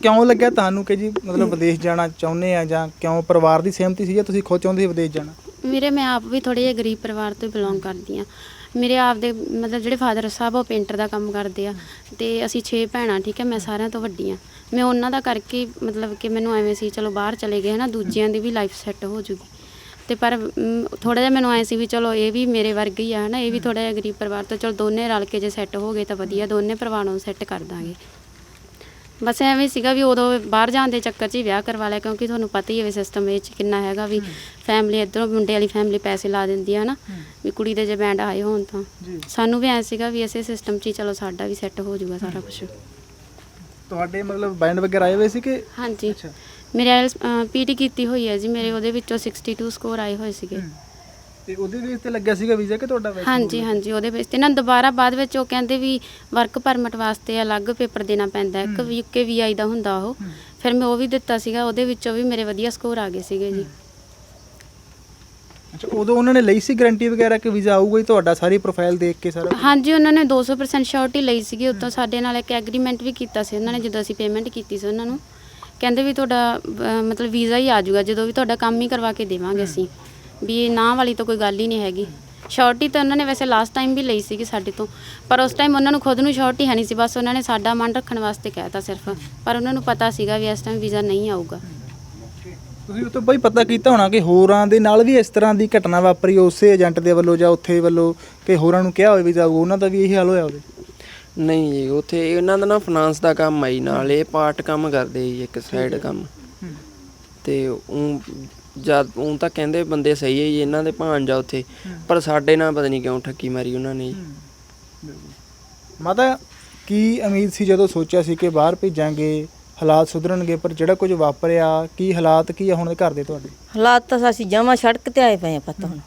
ਕਿਉਂ ਲੱਗਿਆ ਤੁਹਾਨੂੰ ਕਿ ਜੀ ਮਤਲਬ ਵਿਦੇਸ਼ ਜਾਣਾ ਚਾਹੁੰਦੇ ਆ ਜਾਂ ਕਿਉਂ ਪਰਿਵਾਰ ਦੀ ਸਹਿਮਤੀ ਸੀ ਜਾਂ ਤੁਸੀਂ ਖੁਦ ਚਾਹੁੰਦੇ ਸੀ ਵਿਦੇਸ਼ ਜਾਣਾ? ਵੀਰੇ ਮੈਂ ਆਪ ਵੀ ਥੋੜੇ ਜਿਹੇ ਗਰੀਬ ਪਰਿਵਾਰ ਤੋਂ ਬਿਲੋਂਗ ਕਰਦੀ ਆ ਮੇਰੇ ਆਪ ਦੇ ਮਤਲਬ ਜਿਹੜੇ ਫਾਦਰ ਸਾਹਿਬ ਉਹ ਪੇਂਟਰ ਦਾ ਕੰਮ ਕਰਦੇ ਆ। ਤੇ ਅਸੀਂ 6 ਭੈਣਾਂ, ਠੀਕ ਹੈ ਮੈਂ ਸਾਰਿਆਂ ਤੋਂ ਵੱਡੀ ਆ। ਮੈਂ ਉਹਨਾਂ ਦਾ ਕਰਕੇ, ਮਤਲਬ ਕਿ ਮੈਨੂੰ ਐਵੇਂ ਸੀ, ਚਲੋ ਬਾਹਰ ਚਲੇ ਗਏ, ਹਨਾ, ਦੂਜਿਆਂ ਦੀ ਵੀ ਲਾਈਫ ਸੈੱਟ ਹੋ ਜੂਗੀ। ਤੇ ਪਰ ਥੋੜਾ ਜਿਹਾ ਮੈਨੂੰ ਐ ਸੀ ਵੀ ਚਲੋ ਇਹ ਵੀ ਮੇਰੇ ਵਰਗਾ ਹੀ ਆ, ਹਨਾ, ਇਹ ਵੀ ਥੋੜਾ ਜਿਹਾ ਗਰੀਬ ਪਰਿਵਾਰ ਤੋਂ, ਚਲੋ ਦੋਨੇ ਰਲ ਕੇ ਜੇ ਸੈੱਟ ਹੋ ਗਏ ਤਾਂ ਵਧੀਆ, ਦੋਨੇ ਪਰਿਵਾਰਾਂ ਨੂੰ ਸੈੱਟ ਕਰ ਦਾਂਗੇ। ਬਸ ਐਵੇਂ ਸੀਗਾ ਵੀ ਉਦੋਂ ਬਾਹਰ ਜਾਣ ਦੇ ਚੱਕਰ 'ਚ ਹੀ ਵਿਆਹ ਕਰਵਾ ਲਿਆ ਕਿਉਂਕਿ ਤੁਹਾਨੂੰ ਪਤਾ ਹੀ ਹੈ ਵੀ ਸਿਸਟਮ ਇਹ 'ਚ ਕਿੰਨਾ ਹੈਗਾ ਵੀ ਫੈਮਿਲੀ ਇਧਰੋਂ ਮੁੰਡੇ ਵਾਲੀ ਫੈਮਿਲੀ ਪੈਸੇ ਲਾ ਦਿੰਦੀ ਆ ਹਨਾ ਵੀ ਕੁੜੀ ਦੇ ਜੇ ਬੈਂਡ ਆਏ ਹੋਣ ਤਾਂ। ਸਾਨੂੰ ਵੀ ਐ ਸੀਗਾ ਵੀ ਇਸੇ ਸਿਸਟਮ 'ਚ ਹੀ ਚਲੋ ਸਾਡਾ ਵੀ ਸੈੱਟ ਹੋ ਜਾਊਗਾ ਸਾਰਾ ਕੁਝ ਤੁਹਾਡੇ ਮਤਲਬ ਬੈਂਡ ਵਗੈਰਾ ਆਏ ਹੋਏ ਸੀ ਕਿ ਹਾਂਜੀ। ਅੱਛਾ। ਮੇਰੇ ਪੀਟੀ ਕੀਤੀ ਹੋਈ ਹੈ ਜੀ ਮੇਰੇ ਉਹਦੇ ਵਿੱਚੋਂ 62 ਸਕੋਰ ਆਏ ਹੋਏ ਸੀਗੇ। ਤੇ ਉਹਦੇ ਬੇਸ ਤੇ ਲੱਗਿਆ ਸੀਗਾ ਵੀਜ਼ਾ ਕਿ ਤੁਹਾਡਾ ਵੈਸੇ ਹਾਂਜੀ ਹਾਂਜੀ ਉਹਦੇ ਵਿੱਚ ਤੇ ਨਾ ਦੁਬਾਰਾ ਬਾਅਦ ਵਿੱਚ ਉਹ ਕਹਿੰਦੇ ਵੀ ਵਰਕ ਪਰਮਿਟ ਵਾਸਤੇ ਅਲੱਗ ਪੇਪਰ ਦੇਣਾ ਪੈਂਦਾ ਹੈ। ਇੱਕ ਯੂਕੇ ਵੀਆਈ ਦਾ ਹੁੰਦਾ ਉਹ। ਫਿਰ ਮੈਂ ਉਹ ਵੀ ਦਿੱਤਾ ਸੀਗਾ ਉਹਦੇ ਵਿੱਚੋਂ ਵੀ ਮੇਰੇ ਵਧੀਆ ਸਕੋਰ ਆ ਗਏ ਸੀਗੇ ਜੀ। ਅੱਛਾ ਉਦੋਂ ਉਹਨਾਂ ਨੇ ਲਈ ਸੀ ਗਾਰੰਟੀ ਵਗੈਰਾ ਕਿ ਵੀਜ਼ਾ ਆਊਗਾ ਹੀ ਤੁਹਾਡਾ ਸਾਰੀ ਪ੍ਰੋਫਾਈਲ ਦੇਖ ਕੇ ਸਾਰਾ ਹਾਂਜੀ ਉਹਨਾਂ ਨੇ 200% ਸ਼ੋਰਟੀ ਲਈ ਸੀਗੀ ਉੱਤੋਂ ਸਾਡੇ ਨਾਲ ਇੱਕ ਐਗਰੀਮੈਂਟ ਵੀ ਕੀਤਾ ਸੀ ਉਹਨਾਂ ਨੇ ਜਦੋਂ ਅਸੀਂ ਪੇਮੈਂਟ ਕੀਤੀ ਸੀ ਉਹਨਾਂ ਨੂੰ। ਕਹਿੰਦੇ ਵੀ ਤੁਹਾਡਾ ਅਹ, ਮਤਲਬ ਵੀਜ਼ਾ ਹੀ ਆ ਜਾਊਗਾ ਜਦੋਂ ਵੀ ਤੁਹਾਡਾ ਕੰਮ ਹੀ ਕਰਵਾ ਕੇ ਦੇਵਾਂਗੇ ਅਸੀਂ। ਵੀ ਇਹ ਨਾ ਵਾਲੀ ਤਾਂ ਕੋਈ ਗੱਲ ਹੀ ਨਹੀਂ ਹੈਗੀ। ਸ਼ੋਰਟੀ ਤਾਂ ਉਹਨਾਂ ਨੇ ਵੈਸੇ ਲਾਸਟ ਟਾਈਮ ਵੀ ਲਈ ਸੀਗੀ ਸਾਡੇ ਤੋਂ। ਪਰ ਉਸ ਟਾਈਮ ਉਹਨਾਂ ਨੂੰ ਖੁਦ ਨੂੰ ਸ਼ੋਰਟੀ ਹੈ ਨਹੀਂ ਸੀ ਬਸ ਉਹਨਾਂ ਨੇ ਸਾਡਾ ਮਨ ਰੱਖਣ ਵਾਸਤੇ ਕਹਿਤਾ ਸਿਰਫ। ਪਰ ਉਹਨਾਂ ਨੂੰ ਪਤਾ ਸੀਗਾ ਵੀ ਇਸ ਟਾਈਮ ਵੀਜ਼ਾ ਨਹੀਂ ਆਊਗਾ। ਤੁਸੀਂ ਉਹ ਤੋਂ ਬਈ ਪਤਾ ਕੀਤਾ ਹੋਣਾ ਕਿ ਹੋਰਾਂ ਦੇ ਨਾਲ ਵੀ ਇਸ ਤਰ੍ਹਾਂ ਦੀ ਘਟਨਾ ਵਾਪਰੀ ਉਸੇ ਏਜੰਟ ਦੇ ਵੱਲੋਂ ਜਾਂ ਉੱਥੇ ਵੱਲੋਂ ਕਿ ਹੋਰਾਂ ਨੂੰ ਕਿਹਾ ਹੋਵੇ ਵੀਜ਼ਾ ਆਊਗਾ ਉਹਨਾਂ ਦਾ ਵੀ ਇਹੀ ਹਾਲ ਹੋਇਆ ਹੋਵੇ ਨਹੀਂ ਜੀ ਉੱਥੇ ਇਹਨਾਂ ਦਾ ਨਾ ਫਾਈਨਾਂਸ ਦਾ ਕੰਮ ਆਈ ਨਾਲ ਇਹ ਪਾਰਟ ਕੰਮ ਕਰਦੇ ਜੀ ਇੱਕ ਸਾਈਡ ਕੰਮ। ਤੇ ਉਹ ਜਦ ਉਹ ਤਾਂ ਕਹਿੰਦੇ ਬੰਦੇ ਸਹੀ ਹੈ ਜੀ ਇਹਨਾਂ ਦੇ ਭਾਂਜਾ ਉੱਥੇ। ਪਰ ਸਾਡੇ ਨਾਲ ਪਤਾ ਨਹੀਂ ਕਿਉਂ ਠੱਕੀ ਮਾਰੀ ਉਹਨਾਂ ਨੇ ਜੀ। ਮਾਤਾ ਕੀ ਉਮੀਦ ਸੀ ਜਦੋਂ ਸੋਚਿਆ ਸੀ ਕਿ ਬਾਹਰ ਭੇਜਾਂਗੇ ਹਾਲਾਤ ਸੁਧਰਨਗੇ ਪਰ ਜਿਹੜਾ ਕੁਝ ਵਾਪਰਿਆ ਕੀ ਹਾਲਾਤ ਕੀ ਆ ਹੁਣ ਘਰ ਦੇ ਤੁਹਾਡੇ? ਹਾਲਾਤ ਤਾਂ ਅਸੀਂ ਜਮਾਂ ਸੜਕ ਤੇ ਆਏ ਪਏ ਆ ਪਤਾ ਹੁਣ।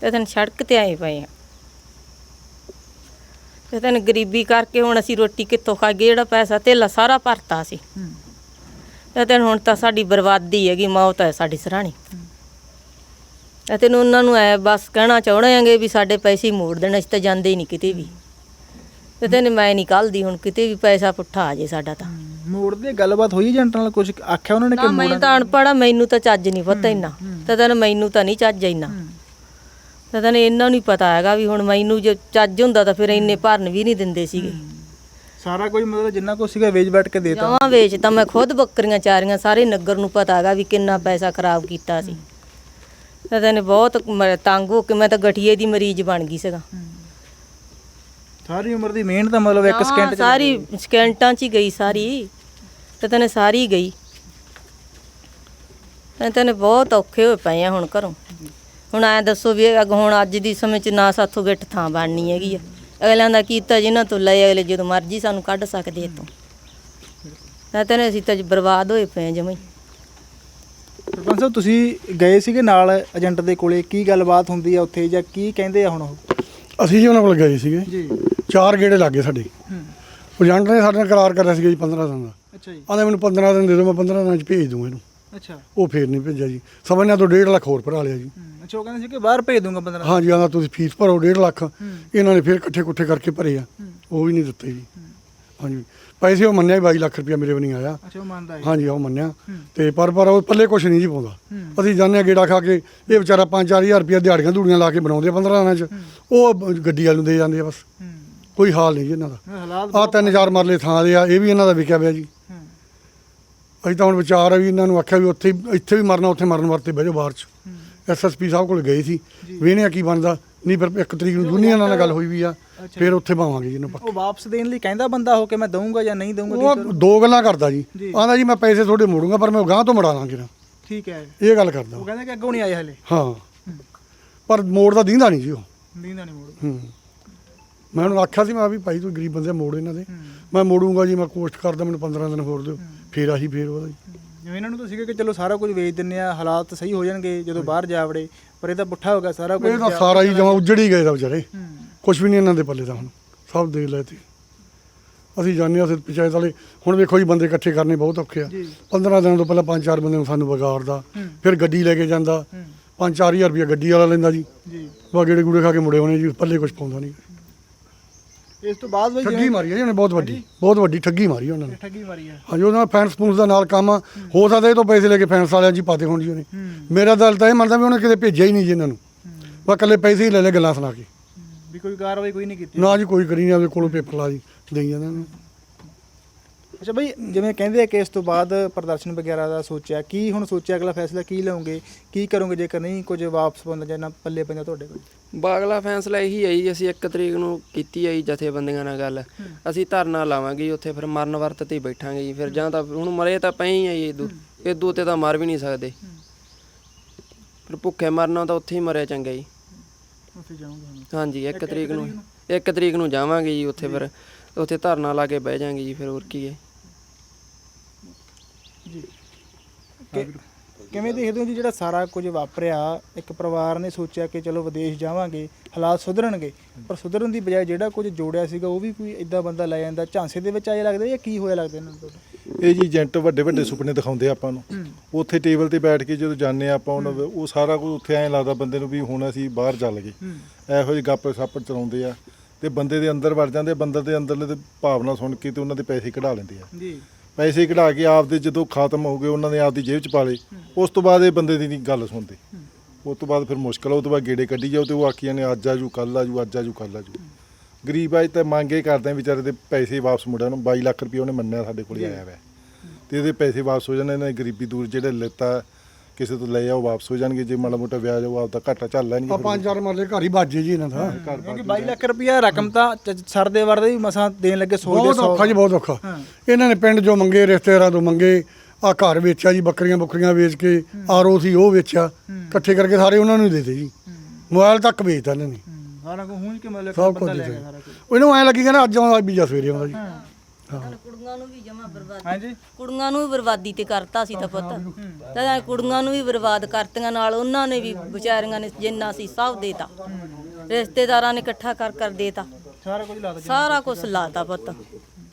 ਤੇ ਤੈਨੂੰ ਸੜਕ ਤੇ ਆਏ ਪਏ ਆ ਤੇ ਤੈਨੂੰ ਗਰੀਬੀ ਕਰਕੇ ਹੁਣ ਅਸੀਂ ਰੋਟੀ ਕਿੱਥੋਂ ਖਾਈਏ ਜਿਹੜਾ ਪੈਸਾ ਧੇਲਾ ਸਾਰਾ ਭਰਤਾ ਸੀ ਤੇ ਤੈਨੂੰ ਹੁਣ ਤਾਂ ਸਾਡੀ ਬਰਬਾਦੀ ਹੈਗੀ ਮੌਤ ਹੈ ਸਾਡੀ ਸਰਾਣੀ। ਤੇ ਤੈਨੂੰ ਉਹਨਾਂ ਨੂੰ ਐ ਬਸ ਕਹਿਣਾ ਚਾਹੁੰਦੇ ਆਂਗੇ ਵੀ ਸਾਡੇ ਪੈਸੇ ਮੋੜ ਦੇਣ ਅਸੀਂ ਤਾਂ ਜਾਂਦੇ ਹੀ ਨਹੀਂ ਕਿਤੇ ਵੀ। ਤੇ ਤੈਨੂੰ ਮੈਂ ਨਹੀਂ ਕੱਲਦੀ ਹੁਣ ਕਿਤੇ ਵੀ ਪੈਸਾ ਪੁੱਠਾ ਆ ਜੇ ਸਾਡਾ ਤਾਂ। ਮੋੜ ਦੀ ਗੱਲਬਾਤ ਹੋਈ ਏਜੰਟ ਨਾਲ ਕੁਝ ਆਖਿਆ ਉਹਨਾਂ ਨੇ ਨਾ ਕਿ ਮੈਂ ਤਾਂ ਅਨਪੜ੍ਹ ਮੈਨੂੰ ਤਾਂ ਚੱਜ ਨਹੀਂ ਪਤਾ ਇੰਨਾ। ਤੇ ਤੈਨੂੰ ਮੈਨੂੰ ਤਾਂ ਨਹੀਂ ਚੱਜ ਇੰਨਾ। ਤੇ ਤੈਨੂੰ ਇਹਨਾਂ ਨੂੰ ਹੀ ਪਤਾ ਹੈਗਾ ਵੀ ਹੁਣ ਮੈਨੂੰ ਜੇ ਚੱਜ ਹੁੰਦਾ ਤਾਂ ਫਿਰ ਇੰਨੇ ਭਰਨ ਵੀ ਨਹੀਂ ਦਿੰਦੇ ਸੀਗੇ। ਸਾਰਾ ਕੁਝ ਮਤਲਬ ਜਿੰਨਾ ਕੁਝ ਸੀਗਾ ਵੇਚ ਬੈਠ ਕੇ ਦੇਤਾ ਜਮਾਂ ਵੇਚ ਤਾਂ ਮੈਂ ਖੁਦ ਬੱਕਰੀਆਂ ਚਾਰੀਆਂ ਸਾਰੇ ਨਗਰ ਨੂੰ ਪਤਾ ਹੈਗਾ ਵੀ ਕਿੰਨਾ ਪੈਸਾ ਖਰਾਬ ਕੀਤਾ ਸੀ। ਤੇ ਤੈਨੂੰ ਬਹੁਤ ਮ- ਤੰਗ ਹੋ ਕੇ ਮੈਂ ਤਾਂ ਗਠੀਏ ਦੀ ਮਰੀਜ਼ ਬਣ ਗਈ ਸੀਗਾ। ਸਾਰੀ ਉਮਰ ਦੀ ਮਿਹਨਤ ਤਾਂ ਮਤਲਬ ਇੱਕ ਹਾਂ, ਸਕਿੰਟ ਚ। ਸਾਰੀ ਸਕਿੰਟਾਂ 'ਚ ਹੀ ਗਈ ਸਾਰੀ। ਤੇ ਤੈਨੂੰ ਸਾਰੀ ਗਈ। ਤੇ ਤੈਨੂੰ ਬਹੁਤ ਔਖੇ ਹੋਏ ਪਏ ਆ ਹੁਣ ਘਰੋਂ। ਹੁਣ ਐ ਦੱਸੋ ਵੀ ਅੱਗ ਹੁਣ ਅੱਜ ਦੀ ਸਮੇਂ 'ਚ ਨਾ ਸਾਥੋਂ ਗਿੱਠ ਥਾਂ ਬਣਨੀ ਹੈਗੀ ਆ। ਅਗਲਿਆਂ ਦਾ ਕੀਤਾ ਜਿਨ੍ਹਾਂ ਤੋਂ ਲਏ ਅਗਲੇ ਜਦੋਂ ਮਰਜ਼ੀ ਸਾਨੂੰ ਕੱਢ ਸਕਦੇ ਇਤੋਂ ਤਾਂ ਤੈਨੂੰ ਅਸੀਂ ਤਾਂ ਬਰਬਾਦ ਹੋਏ ਪਏ ਆ ਜਮਾਂ ਹੀ। ਸਰਪੰਚ ਸਾਹਿਬ ਤੁਸੀਂ ਗਏ ਸੀਗੇ ਨਾਲ ਏਜੰਟ ਦੇ ਕੋਲੇ ਕੀ ਗੱਲਬਾਤ ਹੁੰਦੀ ਆ ਉੱਥੇ ਜਾਂ ਕੀ ਕਹਿੰਦੇ ਆ ਹੁਣ ਉਹ? ਅਸੀਂ ਜੀ ਉਹਨਾਂ ਕੋਲ ਗਏ ਸੀਗੇ। ਜੀ। ਚਾਰ ਗੇੜੇ ਲੱਗੇ ਸਾਡੇ। ਹੂੰ। ਏਜੰਟ ਨੇ ਸਾਡੇ ਨਾਲ ਕਰਾਰ ਕਰਿਆ ਸੀਗਾ ਜੀ 15 ਦਿਨ ਦਾ। ਅੱਛਾ ਜੀ। ਆਂਦਾ ਮੈਨੂੰ 15 ਦਿਨ ਦੇ ਦਿਓ ਮੈਂ 15 ਦਿਨਾਂ ਚ ਭੇਜ ਦੂੰ ਇਹਨੂੰ। ਅੱਛਾ। ਉਹ ਫੇਰ ਨਹੀਂ ਭੇਜਿਆ ਜੀ। ਸਮਝਣਾ ਤੋਂ 1.5 ਲੱਖ ਹੋਰ ਭਰਾ ਲਿਆ ਜੀ। ਅੱਛਾ ਉਹ ਕਹਿੰਦੇ ਸੀ ਕਿ ਬਾਹਰ ਭੇਜ ਦੂੰਗਾ 15 ਹਾਂਜੀ ਆਂਦਾ ਤੁਸੀਂ ਫੀਸ ਭਰੋ 1.5 ਲੱਖ। ਇਹਨਾਂ ਨੇ ਫੇਰ ਇਕੱਠੇ ਕੁੱਠੇ ਕਰਕੇ ਭਰੇ ਆ। ਉਹ ਵੀ ਨਹੀਂ ਦਿੱਤੇ ਜੀ। ਹਾਂਜੀ। ਪੈਸੇ ਉਹ ਮੰਨਿਆ 22 ਲੱਖ ਰੁਪਇਆ ਮੇਰੇ ਵੀ ਨਹੀਂ ਆਇਆ। ਅੱਛਾ ਉਹ ਮੰਨਦਾ ਹੈ ਹਾਂਜੀ ਉਹ ਮੰਨਿਆ। ਤੇ ਪਰ ਪਰ ਉਹ ਪੱਲੇ ਕੁਛ ਨਹੀਂ ਜੀ ਪਾਉਂਦਾ। ਅਸੀਂ ਜਾਂਦੇ ਹਾਂ ਗੇੜਾ ਖਾ ਕੇ ਇਹ ਵਿਚਾਰਾ 5-4000 ਰੁਪਇਆ ਦਿਹਾੜੀਆਂ ਧੂੜੀਆਂ ਲਾ ਕੇ ਬਣਾਉਂਦੇ ਆ 15 ਦਿਨਾਂ ਚ। ਉਹ ਗੱਡੀ ਵਾਲ ਨੂੰ ਦੇ ਜਾਂਦੇ ਆ ਬਸ। ਕੋਈ ਹਾਲ ਨਹੀਂ ਜੀ ਇਹਨਾਂ ਦਾ। ਆ ਤਿੰਨ ਚਾਰ ਮਰਲੇ ਥਾਂ ਦੇ ਆ ਇਹ ਵੀ ਇਹਨਾਂ ਦਾ ਵਿਕਿਆ ਪਿਆ ਜੀ। ਅਸੀਂ ਤਾਂ ਹੁਣ ਵਿਚਾਰ ਆ ਵੀ ਇਹਨਾਂ ਨੂੰ ਆਖਿਆ ਵੀ ਉੱਥੇ ਇੱਥੇ ਵੀ ਮਰਨਾ ਉੱਥੇ ਮਰਨ ਵਾਸਤੇ ਬਹਿ ਜਾਓ ਬਾਹਰ ਚ। ਐਸਐਸਪੀ ਸਾਹਿਬ ਕੋਲ ਗਏ ਸੀ। ਵੇਹਨੇ ਕੀ ਬਣਦਾ? ਨਹੀਂ ਪਰ ਇੱਕ ਤਰੀਕ ਨੂੰ ਯੂਨੀਅਨ ਨਾਲ ਗੱਲ ਹੋਈ ਵੀ ਆ ਫਿਰ ਉੱਥੇ ਪਾਵਾਂਗੇ ਜੀ ਇਹਨੂੰ ਪੱਕਾ। ਉਹ ਵਾਪਸ ਦੇਣ ਲਈ ਕਹਿੰਦਾ ਬੰਦਾ ਹੋ ਕੇ ਮੈਂ ਦਊਂਗਾ ਜਾਂ ਨਹੀਂ ਦਊਂਗਾ ਉਹ ਦੋ ਗੱਲਾਂ ਕਰਦਾ ਜੀ। ਆਂਦਾ ਜੀ ਮੈਂ ਪੈਸੇ ਤੁਹਾਡੇ ਮੋੜੂੰਗਾ ਪਰ ਮੈਂ ਗਾਂ ਤੋਂ ਮੜਾ ਲਾਂਗੇ ਨਾ। ਠੀਕ ਹੈ। ਇਹ ਗੱਲ ਕਰਦਾ। ਉਹ ਕਹਿੰਦੇ ਕਿ ਅੱਗੋਂ ਨਹੀਂ ਆਏ ਹਲੇ। ਹਾਂ। ਪਰ ਮੋੜ ਦਾ ਦੀਂਦਾ ਨਹੀਂ ਜੀ ਉਹ। ਦੀਂਦਾ ਨਹੀਂ ਮੋੜ। ਹੂੰ। ਮੈਂ ਉਹਨੂੰ ਆਖਿਆ ਸੀ ਮੈਂ ਵੀ ਭਾਈ ਤੂੰ ਗਰੀਬ ਬੰਦੇ ਮੋੜ ਇਹਨਾਂ ਦੇ। ਮੈਂ ਮੋੜੂੰਗਾ ਜੀ ਮੈਂ ਕੋਸ਼ਟ ਕਰਦਾ ਮੈਨੂੰ 15 ਦਿਨ ਹੋਰ ਦਿਓ। ਫੇਰ ਆਹੀ ਫੇਰ ਉਹਦਾ ਜੀ। ਜਿਵੇਂ ਇਹਨਾਂ ਨੂੰ ਤਾਂ ਸੀਗਾ ਕਿ ਚਲੋ ਸਾਰਾ ਕੁਝ ਵੇਚ ਦਿੰਨੇ ਆ ਹਾਲਾਤ ਸਹੀ ਹੋ ਜਾਣਗੇ ਜਦੋਂ ਬਾਹਰ ਜਾ ਵੜੇ ਪਰ ਇਹ ਤਾਂ ਪੁੱਠਾ ਹੋ ਗਿਆ ਸਾਰਾ ਕੁਝ ਇਹ ਤਾਂ ਸਾਰਾ ਹੀ ਜਮਾ ਉੱਜੜ ਹੀ ਗਏ ਦਾ ਵਿਚਾਰੇ। ਕੁਝ ਵੀ ਨਹੀਂ ਇਹਨਾਂ ਦੇ ਪੱਲੇ ਦਾ ਹੁਣ ਸਭ ਦੇ ਲਏ ਤੇ। ਅਸੀਂ ਜਾਣਦੇ ਹਾਂ ਅਸੀਂ ਪੰਚਾਇਤ ਵਾਲੇ ਹੁਣ ਵੇਖੋ ਜੀ ਬੰਦੇ ਇਕੱਠੇ ਕਰਨੇ ਬਹੁਤ ਔਖੇ ਆ। ਜੀ। 15 ਦਿਨਾਂ ਤੋਂ ਪਹਿਲਾਂ ਪੰਜ ਚਾਰ ਬੰਦੇ ਨੂੰ ਸਾਨੂੰ ਵਿਗਾੜਦਾ। ਫਿਰ ਗੱਡੀ ਲੈ ਕੇ ਜਾਂਦਾ। ਹੂੰ। ਪੰਜ ਚਾਰ ਹਜ਼ਾਰ ਰੁਪਇਆ ਗੱਡੀ ਵਾਲਾ ਲੈਂਦਾ ਜੀ। ਜੀ। ਵਾ ਗੇੜੇ ਗੂੜੇ ਖਾ ਕੇ ਮੁੜੇ ਹੋਣੇ ਜੀ ਪੱਲੇ ਕੁਝ ਪਾਉਂਦਾ ਨਹੀਂ। ਇਸ ਤੋਂ ਬਾਅਦ ਬਈ ਠੱਗੀ ਮਾਰੀ ਹੈ ਜੀ ਉਹਨੇ ਬਹੁਤ ਵੱਡੀ ਬਹੁਤ ਵੱਡੀ ਠੱਗੀ ਮਾਰੀ ਉਹਨਾਂ ਨੇ। ਠੱਗੀ ਮਾਰੀ ਆ। ਹਾਂਜੀ ਉਹਨਾਂ ਫੈਂਸ ਫੂਨਸ ਦਾ ਨਾਲ ਕੰਮ ਆ। ਹੋ। ਸਕਦਾ ਇਹ ਤੋਂ ਪੈਸੇ ਲੈ ਕੇ ਫੈਂਸ ਵਾਲਿਆਂ 'ਚ ਹੀ ਪਾਤੇ ਹੋਣ ਜੀ ਉਹਨੇ। ਹੂੰ। ਮੇਰਾ ਦਲ ਤਾਂ ਇਹ ਮੰਨਦਾ ਵੀ ਉਹਨੇ ਕਿਤੇ ਭੇਜਿਆ ਹੀ ਨਹੀਂ ਜੀ ਇਹਨਾਂ ਨੂੰ। ਬਸ ਇਕੱਲੇ ਪੈਸੇ ਹੀ ਲੈ ਲੈ ਗੱਲਾਂ ਸੁਣਾ ਕੇ। ਵੀ ਕੋਈ ਕਾਰਵਾਈ ਕੋਈ ਨਹੀਂ ਕੀਤੀ। ਨਾ ਜੀ ਕੋਈ ਕਰੀ ਨਹੀਂ ਆਪਦੇ ਕੋਲੋਂ ਪੇਪਰ ਲਾ ਜੀ ਦੇਈ ਜਾਂਦੇ ਨੇ। ਅੱਛਾ ਬਈ ਜਿਵੇਂ ਕਹਿੰਦੇ ਆ ਕਿ ਇਸ ਤੋਂ ਬਾਅਦ ਪ੍ਰਦਰਸ਼ਨ ਵਗੈਰਾ ਦਾ ਸੋਚਿਆ ਕੀ ਹੁਣ ਸੋਚਿਆ ਅਗਲਾ ਫੈਸਲਾ ਕੀ ਲਓਗੇ? ਕੀ ਕਰੋਗੇ ਜੇਕਰ ਨਹੀਂ ਕੁਝ ਵਾਪਸ ਪਾਉਂਦਾ ਜਾਂ ਨਾ ਪੱਲੇ ਪੈਂਦਾ ਤੁਹਾਡੇ ਕੋਲ? ਬਾਗਲਾ ਫੈਸਲਾ ਇਹੀ ਹੈ ਜੀ ਅਸੀਂ ਇੱਕ ਤਰੀਕ ਨੂੰ ਕੀਤੀ ਹੈ ਜੀ ਜਥੇਬੰਦੀਆਂ ਨਾਲ ਗੱਲ। ਅਸੀਂ ਧਰਨਾ ਲਾਵਾਂਗੇ ਉੱਥੇ ਫਿਰ ਮਰਨ ਵਰਤ ਤੇ ਬੈਠਾਂਗੇ ਜੀ। ਫਿਰ ਜਾਂ ਤਾਂ ਹੁਣ ਮਰੇ ਤਾਂ ਪਏ ਹੀ ਆ ਜੀ ਇਦੂ ਇਦੂ ਤੇ ਤਾਂ ਮਰ ਵੀ ਨਹੀਂ ਸਕਦੇ। ਫਿਰ ਭੁੱਖੇ ਮਰਨਾ ਤਾਂ ਉੱਥੇ ਹੀ ਮਰਿਆ ਚੰਗਾ ਜੀ। ਉੱਥੇ ਹੁਣ ਹਾਂਜੀ ਇੱਕ ਤਰੀਕ ਨੂੰ? ਇੱਕ ਤਰੀਕ ਨੂੰ ਜਾਵਾਂਗੇ ਜੀ ਉੱਥੇ ਫਿਰ। ਉੱਥੇ ਧਰਨਾ ਲਾ ਕੇ ਬਹਿ ਜਾਾਂਗੇ ਜੀ ਫਿਰ ਹੋਰ ਕੀ ਹੈ। ਜੀ। ਕਿ- ਕਿਵੇਂ ਦੇਖਦੇ ਹੋ ਜੀ ਜਿਹੜਾ ਸਾਰਾ ਕੁਝ ਵਾਪਰਿਆ? ਇੱਕ ਪਰਿਵਾਰ ਨੇ ਸੋਚਿਆ ਕਿ ਚਲੋ ਵਿਦੇਸ਼ ਜਾਵਾਂਗੇ ਹਾਲਾਤ ਸੁਧਰਨਗੇ ਪਰ ਸੁਧਰਨ ਦੀ ਬਜਾਏ ਜਿਹੜਾ ਕੁਝ ਜੋੜਿਆ ਸੀਗਾ ਉਹ ਵੀ ਕੋਈ ਇਦਾਂ ਬੰਦਾ ਲੈ ਜਾਂਦਾ। ਝਾਂਸੇ ਦੇ ਵਿੱਚ ਆਏ ਲੱਗਦਾ ਜਾਂ ਕੀ ਹੋਇਆ ਲੱਗਦਾ ਇਹਨਾਂ ਨੂੰ? ਤੁਹਾਡੇ? ਇਹ ਜੀ ਏਜੰਟ ਵੱਡੇ ਵੱਡੇ ਸੁਪਨੇ ਦਿਖਾਉਂਦੇ ਆ ਆਪਾਂ ਨੂੰ। ਉੱਥੇ ਟੇਬਲ ਤੇ ਬੈਠ ਕੇ ਜਦੋਂ ਜਾਂਦੇ ਆ ਆਪਾਂ ਉਹਨਾਂ ਉਹ ਸਾਰਾ ਕੁਝ ਉੱਥੇ ਐਂ ਲੱਗਦਾ ਬੰਦੇ ਨੂੰ ਵੀ ਹੁਣ ਅਸੀਂ ਬਾਹਰ ਚੱਲ ਗਏ। ਇਹੋ ਜਿਹੀ ਗੱਪ ਸੱਪ ਚਲਾਉਂਦੇ ਆ। ਤੇ ਬੰਦੇ ਦੇ ਅੰਦਰ ਵੜ ਜਾਂਦੇ ਬੰਦੇ ਦੇ ਅੰਦਰਲੇ ਤੇ ਭਾਵਨਾ ਸੁਣ ਕੇ ਤੇ ਉਹਨਾਂ ਦੇ ਪੈਸੇ ਕਢਾ ਲੈਂਦੇ ਆ। ਜੀ। ਪੈਸੇ ਕਢਾ ਕੇ ਆਪਦੇ ਜਦੋਂ ਖਾਤਮ ਹੋ ਗਏ ਉਹਨਾਂ ਨੇ ਆਪਦੀ ਜੇਬ ਚ ਪਾ ਲਏ। ਉਸ ਤੋਂ ਬਾਅਦ ਇਹ ਬੰਦੇ ਦੀ ਨਹੀਂ ਗੱਲ ਸੁਣਦੇ। ਉਸ ਤੋਂ ਬਾਅਦ ਫਿਰ ਮੁਸ਼ਕਲ ਆ ਉਹ ਤੋਂ ਬਾਅਦ ਗੇੜੇ ਕੱਢੀ ਜਾਓ ਤੇ ਉਹ ਆਖੀਆਂ ਨੇ ਅੱਜ ਆਜੂ ਕੱਲ ਆਜੂ ਅੱਜ ਆਜੂ ਕੱਲ ਆਜੂ ਗਰੀਬ ਅੱਜ ਤਾਂ ਮੰਗੇ ਕਰਦੇ ਆ ਵਿਚਾਰੇ ਦੇ ਪੈਸੇ ਵਾਪਸ ਮੁੜਿਆ ਨੂੰ 22 ਲੱਖ ਰੁਪਏ ਉਹਨੇ ਮੰਨਿਆ ਸਾਡੇ ਕੋਲ ਆਇਆ ਹੋਇਆ ਤੇ ਇਹਦੇ ਪੈਸੇ ਵਾਪਸ ਹੋ ਜਾਣੇ ਨੇ ਗਰੀਬੀ ਦੂਰ ਜਿਹੜੇ ਲੈਤਾ ਕਿਸੇ ਤੋਂ ਲੈ ਉਹ ਵਾਪਸ ਹੋ ਜਾਣਗੇ। ਜੇ ਮਾੜਾ ਮੋਟਾ ਵਿਆਜ ਉਹ ਆਪਦਾ ਘਾਟਾ ਚੱਲ ਲੈਣਗੇ ਆ ਫਿਰ। ਪੰਜ ਚਾਰ ਮਰਲੇ ਘਰ ਹੀ ਬਾਜੇ ਜੀ ਇਹਨਾਂ ਦਾ। ਕਿਉਂਕਿ 22 ਲੱਖ ਰੁਪਇਆ ਰਕਮ ਤਾਂ ਚ- ਸਰਦੇ ਵਰਦੇ ਵੀ ਮਸਾਂ ਦੇਣ ਲੱਗੇ ਸੋਚਦੇ ਬਹੁਤ ਔਖਾ ਜੀ ਬਹੁਤ ਔਖਾ। ਇਹਨਾਂ ਨੇ ਪਿੰਡ ਜੋ ਮੰਗੇ ਰਿਸ਼ਤੇਦਾਰਾਂ ਤੋਂ ਮੰਗੇ ਆ ਘਰ ਵੇਚਿਆ ਜੀ ਬੱਕਰੀਆਂ ਬੱਕਰੀਆਂ ਵੇਚ ਕੇ ਆਰਓ ਸੀ ਉਹ ਵੇਚਿਆ। ਇਕੱਠੇ ਕਰਕੇ ਸਾਰੇ ਉਹਨਾਂ ਨੂੰ ਹੀ ਦੇ ਦਿੱਤੇ ਜੀ। ਮੋਬਾਈਲ ਤੱਕ ਵੇਚਤਾ ਇਹਨਾਂ ਨੇ। ਸਾਰਾ ਕੁਝ ਹੁਣ ਕਿ ਮਤਲਬ ਸਭ ਕੁਝ ਦੇ ਉਹਨੂੰ ਐ ਲੱਗੀ ਕਹਿੰਦਾ ਅੱਜ ਆਉਂਦਾ ਬੀਜਾ ਸਵੇਰੇ ਆਉਂਦਾ ਜੀ। ਕੁੜੀਆਂ ਨੂੰ ਵੀ ਜਮਾ ਬਰਬਾਦ ਹਾਂਜੀ। ਕੁੜੀਆਂ ਨੂੰ ਵੀ ਬਰਬਾਦੀ ਤੇ ਕਰਤਾ ਸੀ ਤਾਂ ਪੁੱਤ। ਤਾਂ ਕੁੜੀਆਂ ਨੂੰ ਵੀ ਬਰਬਾਦ ਕਰਤੀਆਂ ਨਾਲ ਉਹਨਾਂ ਨੇ ਵੀ ਵਿਚਾਰੀਆਂ ਨੇ ਜਿੰਨਾ ਸੀ ਸਭ ਦੇਤਾ। ਰਿਸ਼ਤੇਦਾਰਾਂ ਨੇ ਇਕੱਠਾ ਕਰ ਕਰ ਦੇਤਾ। ਸਾਰਾ ਕੁਝ ਲਾ ਸਾਰਾ ਕੁਝ ਲਾਤਾ ਪੁੱਤ।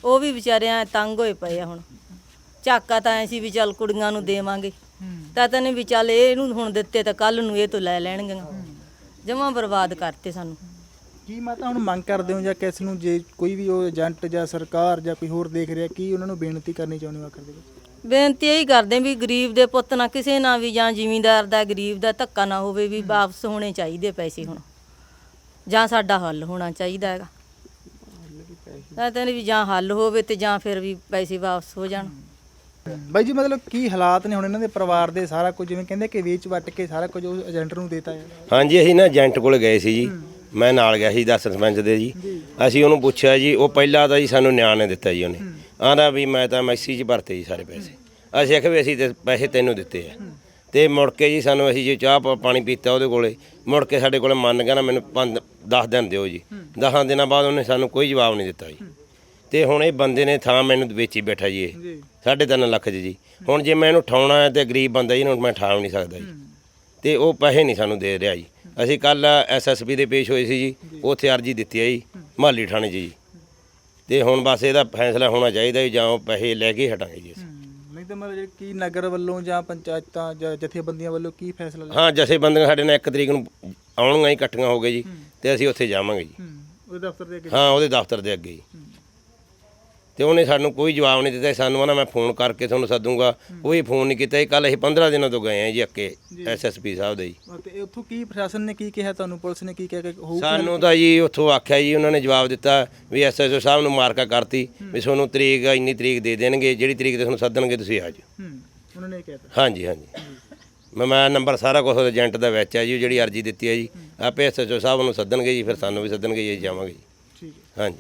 ਉਹ ਵੀ ਵਿਚਾਰੇ ਐ ਤੰਗ ਹੋਏ ਪਏ ਆ ਹੁਣ। ਝਾਕਾ ਤਾਂ ਐ ਸੀ ਵੀ ਚੱਲ ਕੁੜੀਆਂ ਨੂੰ ਦੇਵਾਂਗੇ। ਤਾਂ ਤਾਂ ਨੇ ਵੀ ਚੱਲ ਇਹਨੂੰ ਹੁਣ ਦਿੱਤੇ ਤਾਂ ਕੱਲ ਨੂੰ ਇਹ ਤੋਂ ਲੈ ਲੈਣਗੀਆਂ। ਜਮਾ ਬਰਬਾਦ ਕਰਤੇ ਸਾਨੂੰ। ਕੀ ਮਾਤਾ ਹੁਣ ਮੰਗ ਕਰਦੇ ਹੋ ਜਾਂ ਕਿਸ ਨੂੰ ਜੇ ਕੋਈ ਵੀ ਉਹ ਏਜੰਟ ਜਾਂ ਸਰਕਾਰ ਜਾਂ ਕੋਈ ਹੋਰ ਦੇਖ ਰਿਹਾ ਕੀ ਉਹਨਾਂ ਨੂੰ ਬੇਨਤੀ ਕਰਨੀ ਚਾਹੁੰਦੇ ਹੋ ਆਖਰ ਦੇ ਵਿੱਚ? ਬੇਨਤੀ ਇਹੀ ਕਰਦੇ ਵੀ ਗਰੀਬ ਦੇ ਪੁੱਤ ਨਾ ਕਿਸੇ ਨਾਲ ਵੀ ਜਾਂ ਜ਼ਿਮੀਂਦਾਰ ਦਾ ਗਰੀਬ ਦਾ ਧੱਕਾ ਨਾ ਹੋਵੇ ਵੀ ਵਾਪਸ ਹੋਣੇ ਚਾਹੀਦੇ ਪੈਸੇ ਹੁਣ। ਜਾਂ ਸਾਡਾ ਹੱਲ ਹੋਣਾ ਚਾਹੀਦਾ ਹੈਗਾ। ਤਾਂ ਤਾਂ ਵੀ ਜਾਂ ਹੱਲ ਹੋਵੇ ਤੇ ਜਾਂ ਫਿਰ ਵੀ ਪੈਸੇ ਵਾਪਸ ਹੋ ਜਾਣ। ਬਾਈ ਜੀ ਮਤਲਬ ਕੀ ਹਾਲਾਤ ਨੇ ਹੁਣ ਇਹਨਾਂ ਦੇ ਪਰਿਵਾਰ ਦੇ? ਸਾਰਾ ਕੁਝ ਜਿਵੇਂ ਕਹਿੰਦੇ ਕਿ ਵੇਚ ਵੱਟ ਕੇ ਸਾਰਾ ਕੁਝ ਉਹ ਏਜੰਟ ਨੂੰ ਦੇਤਾ ਹੈ। ਹਾਂਜੀ ਅਸੀਂ ਨਾ ਏਜੰਟ ਕੋਲ ਗਏ ਸੀ ਜੀ। ਮੈਂ ਨਾਲ ਗਿਆ ਸੀ 10 ਸਰਪੰਚ ਦੇ ਜੀ। ਅਸੀਂ ਉਹਨੂੰ ਪੁੱਛਿਆ ਜੀ ਉਹ ਪਹਿਲਾਂ ਤਾਂ ਜੀ ਸਾਨੂੰ ਨਿਆਂ ਨੇ ਦਿੱਤਾ ਜੀ ਉਹਨੇ। ਆਂਦਾ ਵੀ ਮੈਂ ਤਾਂ ਮੈਸੀ 'ਚ ਭਰਤੇ ਜੀ ਸਾਰੇ ਪੈਸੇ। ਅਸੀਂ ਆਖਿਆ ਵੀ ਅਸੀਂ ਤੇ ਪੈਸੇ ਤੈਨੂੰ ਦਿੱਤੇ ਆ। ਤੇ ਮੁੜ ਕੇ ਜੀ ਸਾਨੂੰ ਅਸੀਂ ਜੇ ਚਾਹ ਪਾ- ਪਾਣੀ ਪੀਤਾ ਉਹਦੇ ਕੋਲੇ ਮੁੜ ਕੇ ਸਾਡੇ ਕੋਲੇ ਮੰਨ ਗਿਆ ਨਾ ਮੈਨੂੰ 5 10 ਦਿਨ ਦਿਓ ਜੀ। 10 ਦਿਨਾਂ ਬਾਅਦ ਉਹਨੇ ਸਾਨੂੰ ਕੋਈ ਜਵਾਬ ਨਹੀਂ ਦਿੱਤਾ ਜੀ। ਤੇ ਹੁਣ ਇਹ ਬੰਦੇ ਨੇ ਥਾਂ ਮੈਨੂੰ ਵੇਚੀ ਬੈਠਾ ਜੀ ਇਹ। ਸਾਢੇ ਤਿੰਨ ਲੱਖ 'ਚ ਜੀ। ਹੁਣ ਜੇ ਮੈਂ ਇਹਨੂੰ ਠਾਉਣਾ ਹੈ ਤੇ ਗਰੀਬ ਬੰਦਾ ਜੀ ਇਹਨੂੰ ਮੈਂ ਠਾ ਵੀ ਨਹੀਂ ਸਕਦਾ ਜੀ। ਤੇ ਉਹ ਪੈਸੇ ਨਹੀਂ ਸਾਨੂੰ ਦੇ ਰਿਹਾ ਜੀ। ਅਸੀਂ ਕੱਲ ਐਸਐਸਪੀ ਦੇ ਪੇਸ਼ ਹੋਏ ਸੀ ਜੀ ਉੱਥੇ ਅਰਜੀ ਦਿੱਤੀ ਹੈ ਜੀ ਮਾਲੀ ਥਾਣੇ 'ਚ ਜੀ। ਤੇ ਹੁਣ ਬਸ ਇਹਦਾ ਫੈਸਲਾ ਹੋਣਾ ਚਾਹੀਦਾ ਜੀ ਜਾਂ ਉਹ ਪੈਸੇ ਲੈ ਕੇ ਹਟਾਂਗੇ ਜੀ ਅਸੀਂ। ਨਹੀਂ ਤਾਂ ਮਤਲਬ ਜਿਹੜੀ ਕੀ ਨਗਰ ਵੱਲੋਂ ਜਾਂ ਪੰਚਾਇਤਾਂ ਜਾਂ ਜਥੇਬੰਦੀਆਂ ਵੱਲੋਂ ਕੀ ਫੈਸਲਾ ਲਿਆ? ਹਾਂ ਜਥੇ ਬੰਦੀਆਂ ਸਾਡੇ ਨਾਲ ਇੱਕ ਤਰੀਕ ਨੂੰ ਆਉਣਗੀਆਂ ਹੀ ਇਕੱਠੀਆਂ ਹੋ ਗਏ ਜੀ ਤੇ ਅਸੀਂ ਉੱਥੇ ਜਾਵਾਂਗੇ ਜੀ। ਉਹਦੇ ਦਫ਼ਤਰ ਦੇ ਅੱਗੇ? ਹਾਂ ਉਹਦੇ ਦਫ਼ਤਰ ਦੇ ਅੱਗੇ ਜੀ। ਤੇ ਉਹਨੇ ਸਾਨੂੰ ਕੋਈ ਜਵਾਬ ਨਹੀਂ ਦਿੱਤਾ। ਸਾਨੂੰ ਕਹਿੰਦਾ ਮੈਂ ਫੋਨ ਕਰਕੇ ਤੁਹਾਨੂੰ ਸੱਦੂਗਾ। ਕੋਈ ਫੋਨ ਨਹੀਂ ਕੀਤਾ। ਕੱਲ ਅਸੀਂ 15 ਦਿਨਾਂ ਤੋਂ ਗਏ ਆ ਜੀ ਅੱਕੇ ਐਸਐਸਪੀ ਸਾਹਿਬ ਦੇ ਜੀ। ਤੇ ਉੱਥੋਂ ਕੀ ਪ੍ਰਸ਼ਾਸਨ ਨੇ ਕੀ ਕਿਹਾ? ਤੁਹਾਨੂੰ ਪੁਲਿਸ ਨੇ ਕੀ ਕਿਹਾ ਕਿ ਹੋਊ ਸਾਨੂੰ ਤਾਂ ਜੀ ਉੱਥੋਂ ਆਖਿਆ ਜੀ ਉਹਨਾਂ ਨੇ ਜਵਾਬ ਦਿੱਤਾ ਵੀ ਐਸਐਸਓ ਸਾਹਿਬ ਨੂੰ ਮਾਰਕਾ ਕਰਤੀ ਵੀ ਤੁਹਾਨੂੰ ਤਰੀਕ ਇੰਨੀ ਤਰੀਕ ਦੇ ਦੇਣਗੇ। ਜਿਹੜੀ ਤਰੀਕ ਤੇ ਤੁਹਾਨੂੰ ਸੱਦਣਗੇ ਤੁਸੀਂ ਆ ਜਾਓ। ਉਹਨਾਂ ਨੇ ਕਿਹਾ। ਹਾਂਜੀ ਹਾਂਜੀ। ਮੈਂ ਮੈਂ ਨੰਬਰ ਸਾਰਾ ਕੁਝ ਏਜੰਟ ਦਾ ਵਿੱਚ ਹੈ ਜੀ ਜਿਹੜੀ ਅਰਜੀ ਦਿੱਤੀ ਹੈ ਜੀ। ਆਪੇ ਐਸਐਸਓ ਸਾਹਿਬ ਨੂੰ ਸੱਦਣਗੇ ਜੀ ਫਿਰ ਸਾਨੂੰ ਵੀ ਸੱਦਣਗੇ ਜੀ ਜਾਵਾਂਗੇ ਜੀ। ਠੀਕ ਹੈ। ਹਾਂਜੀ।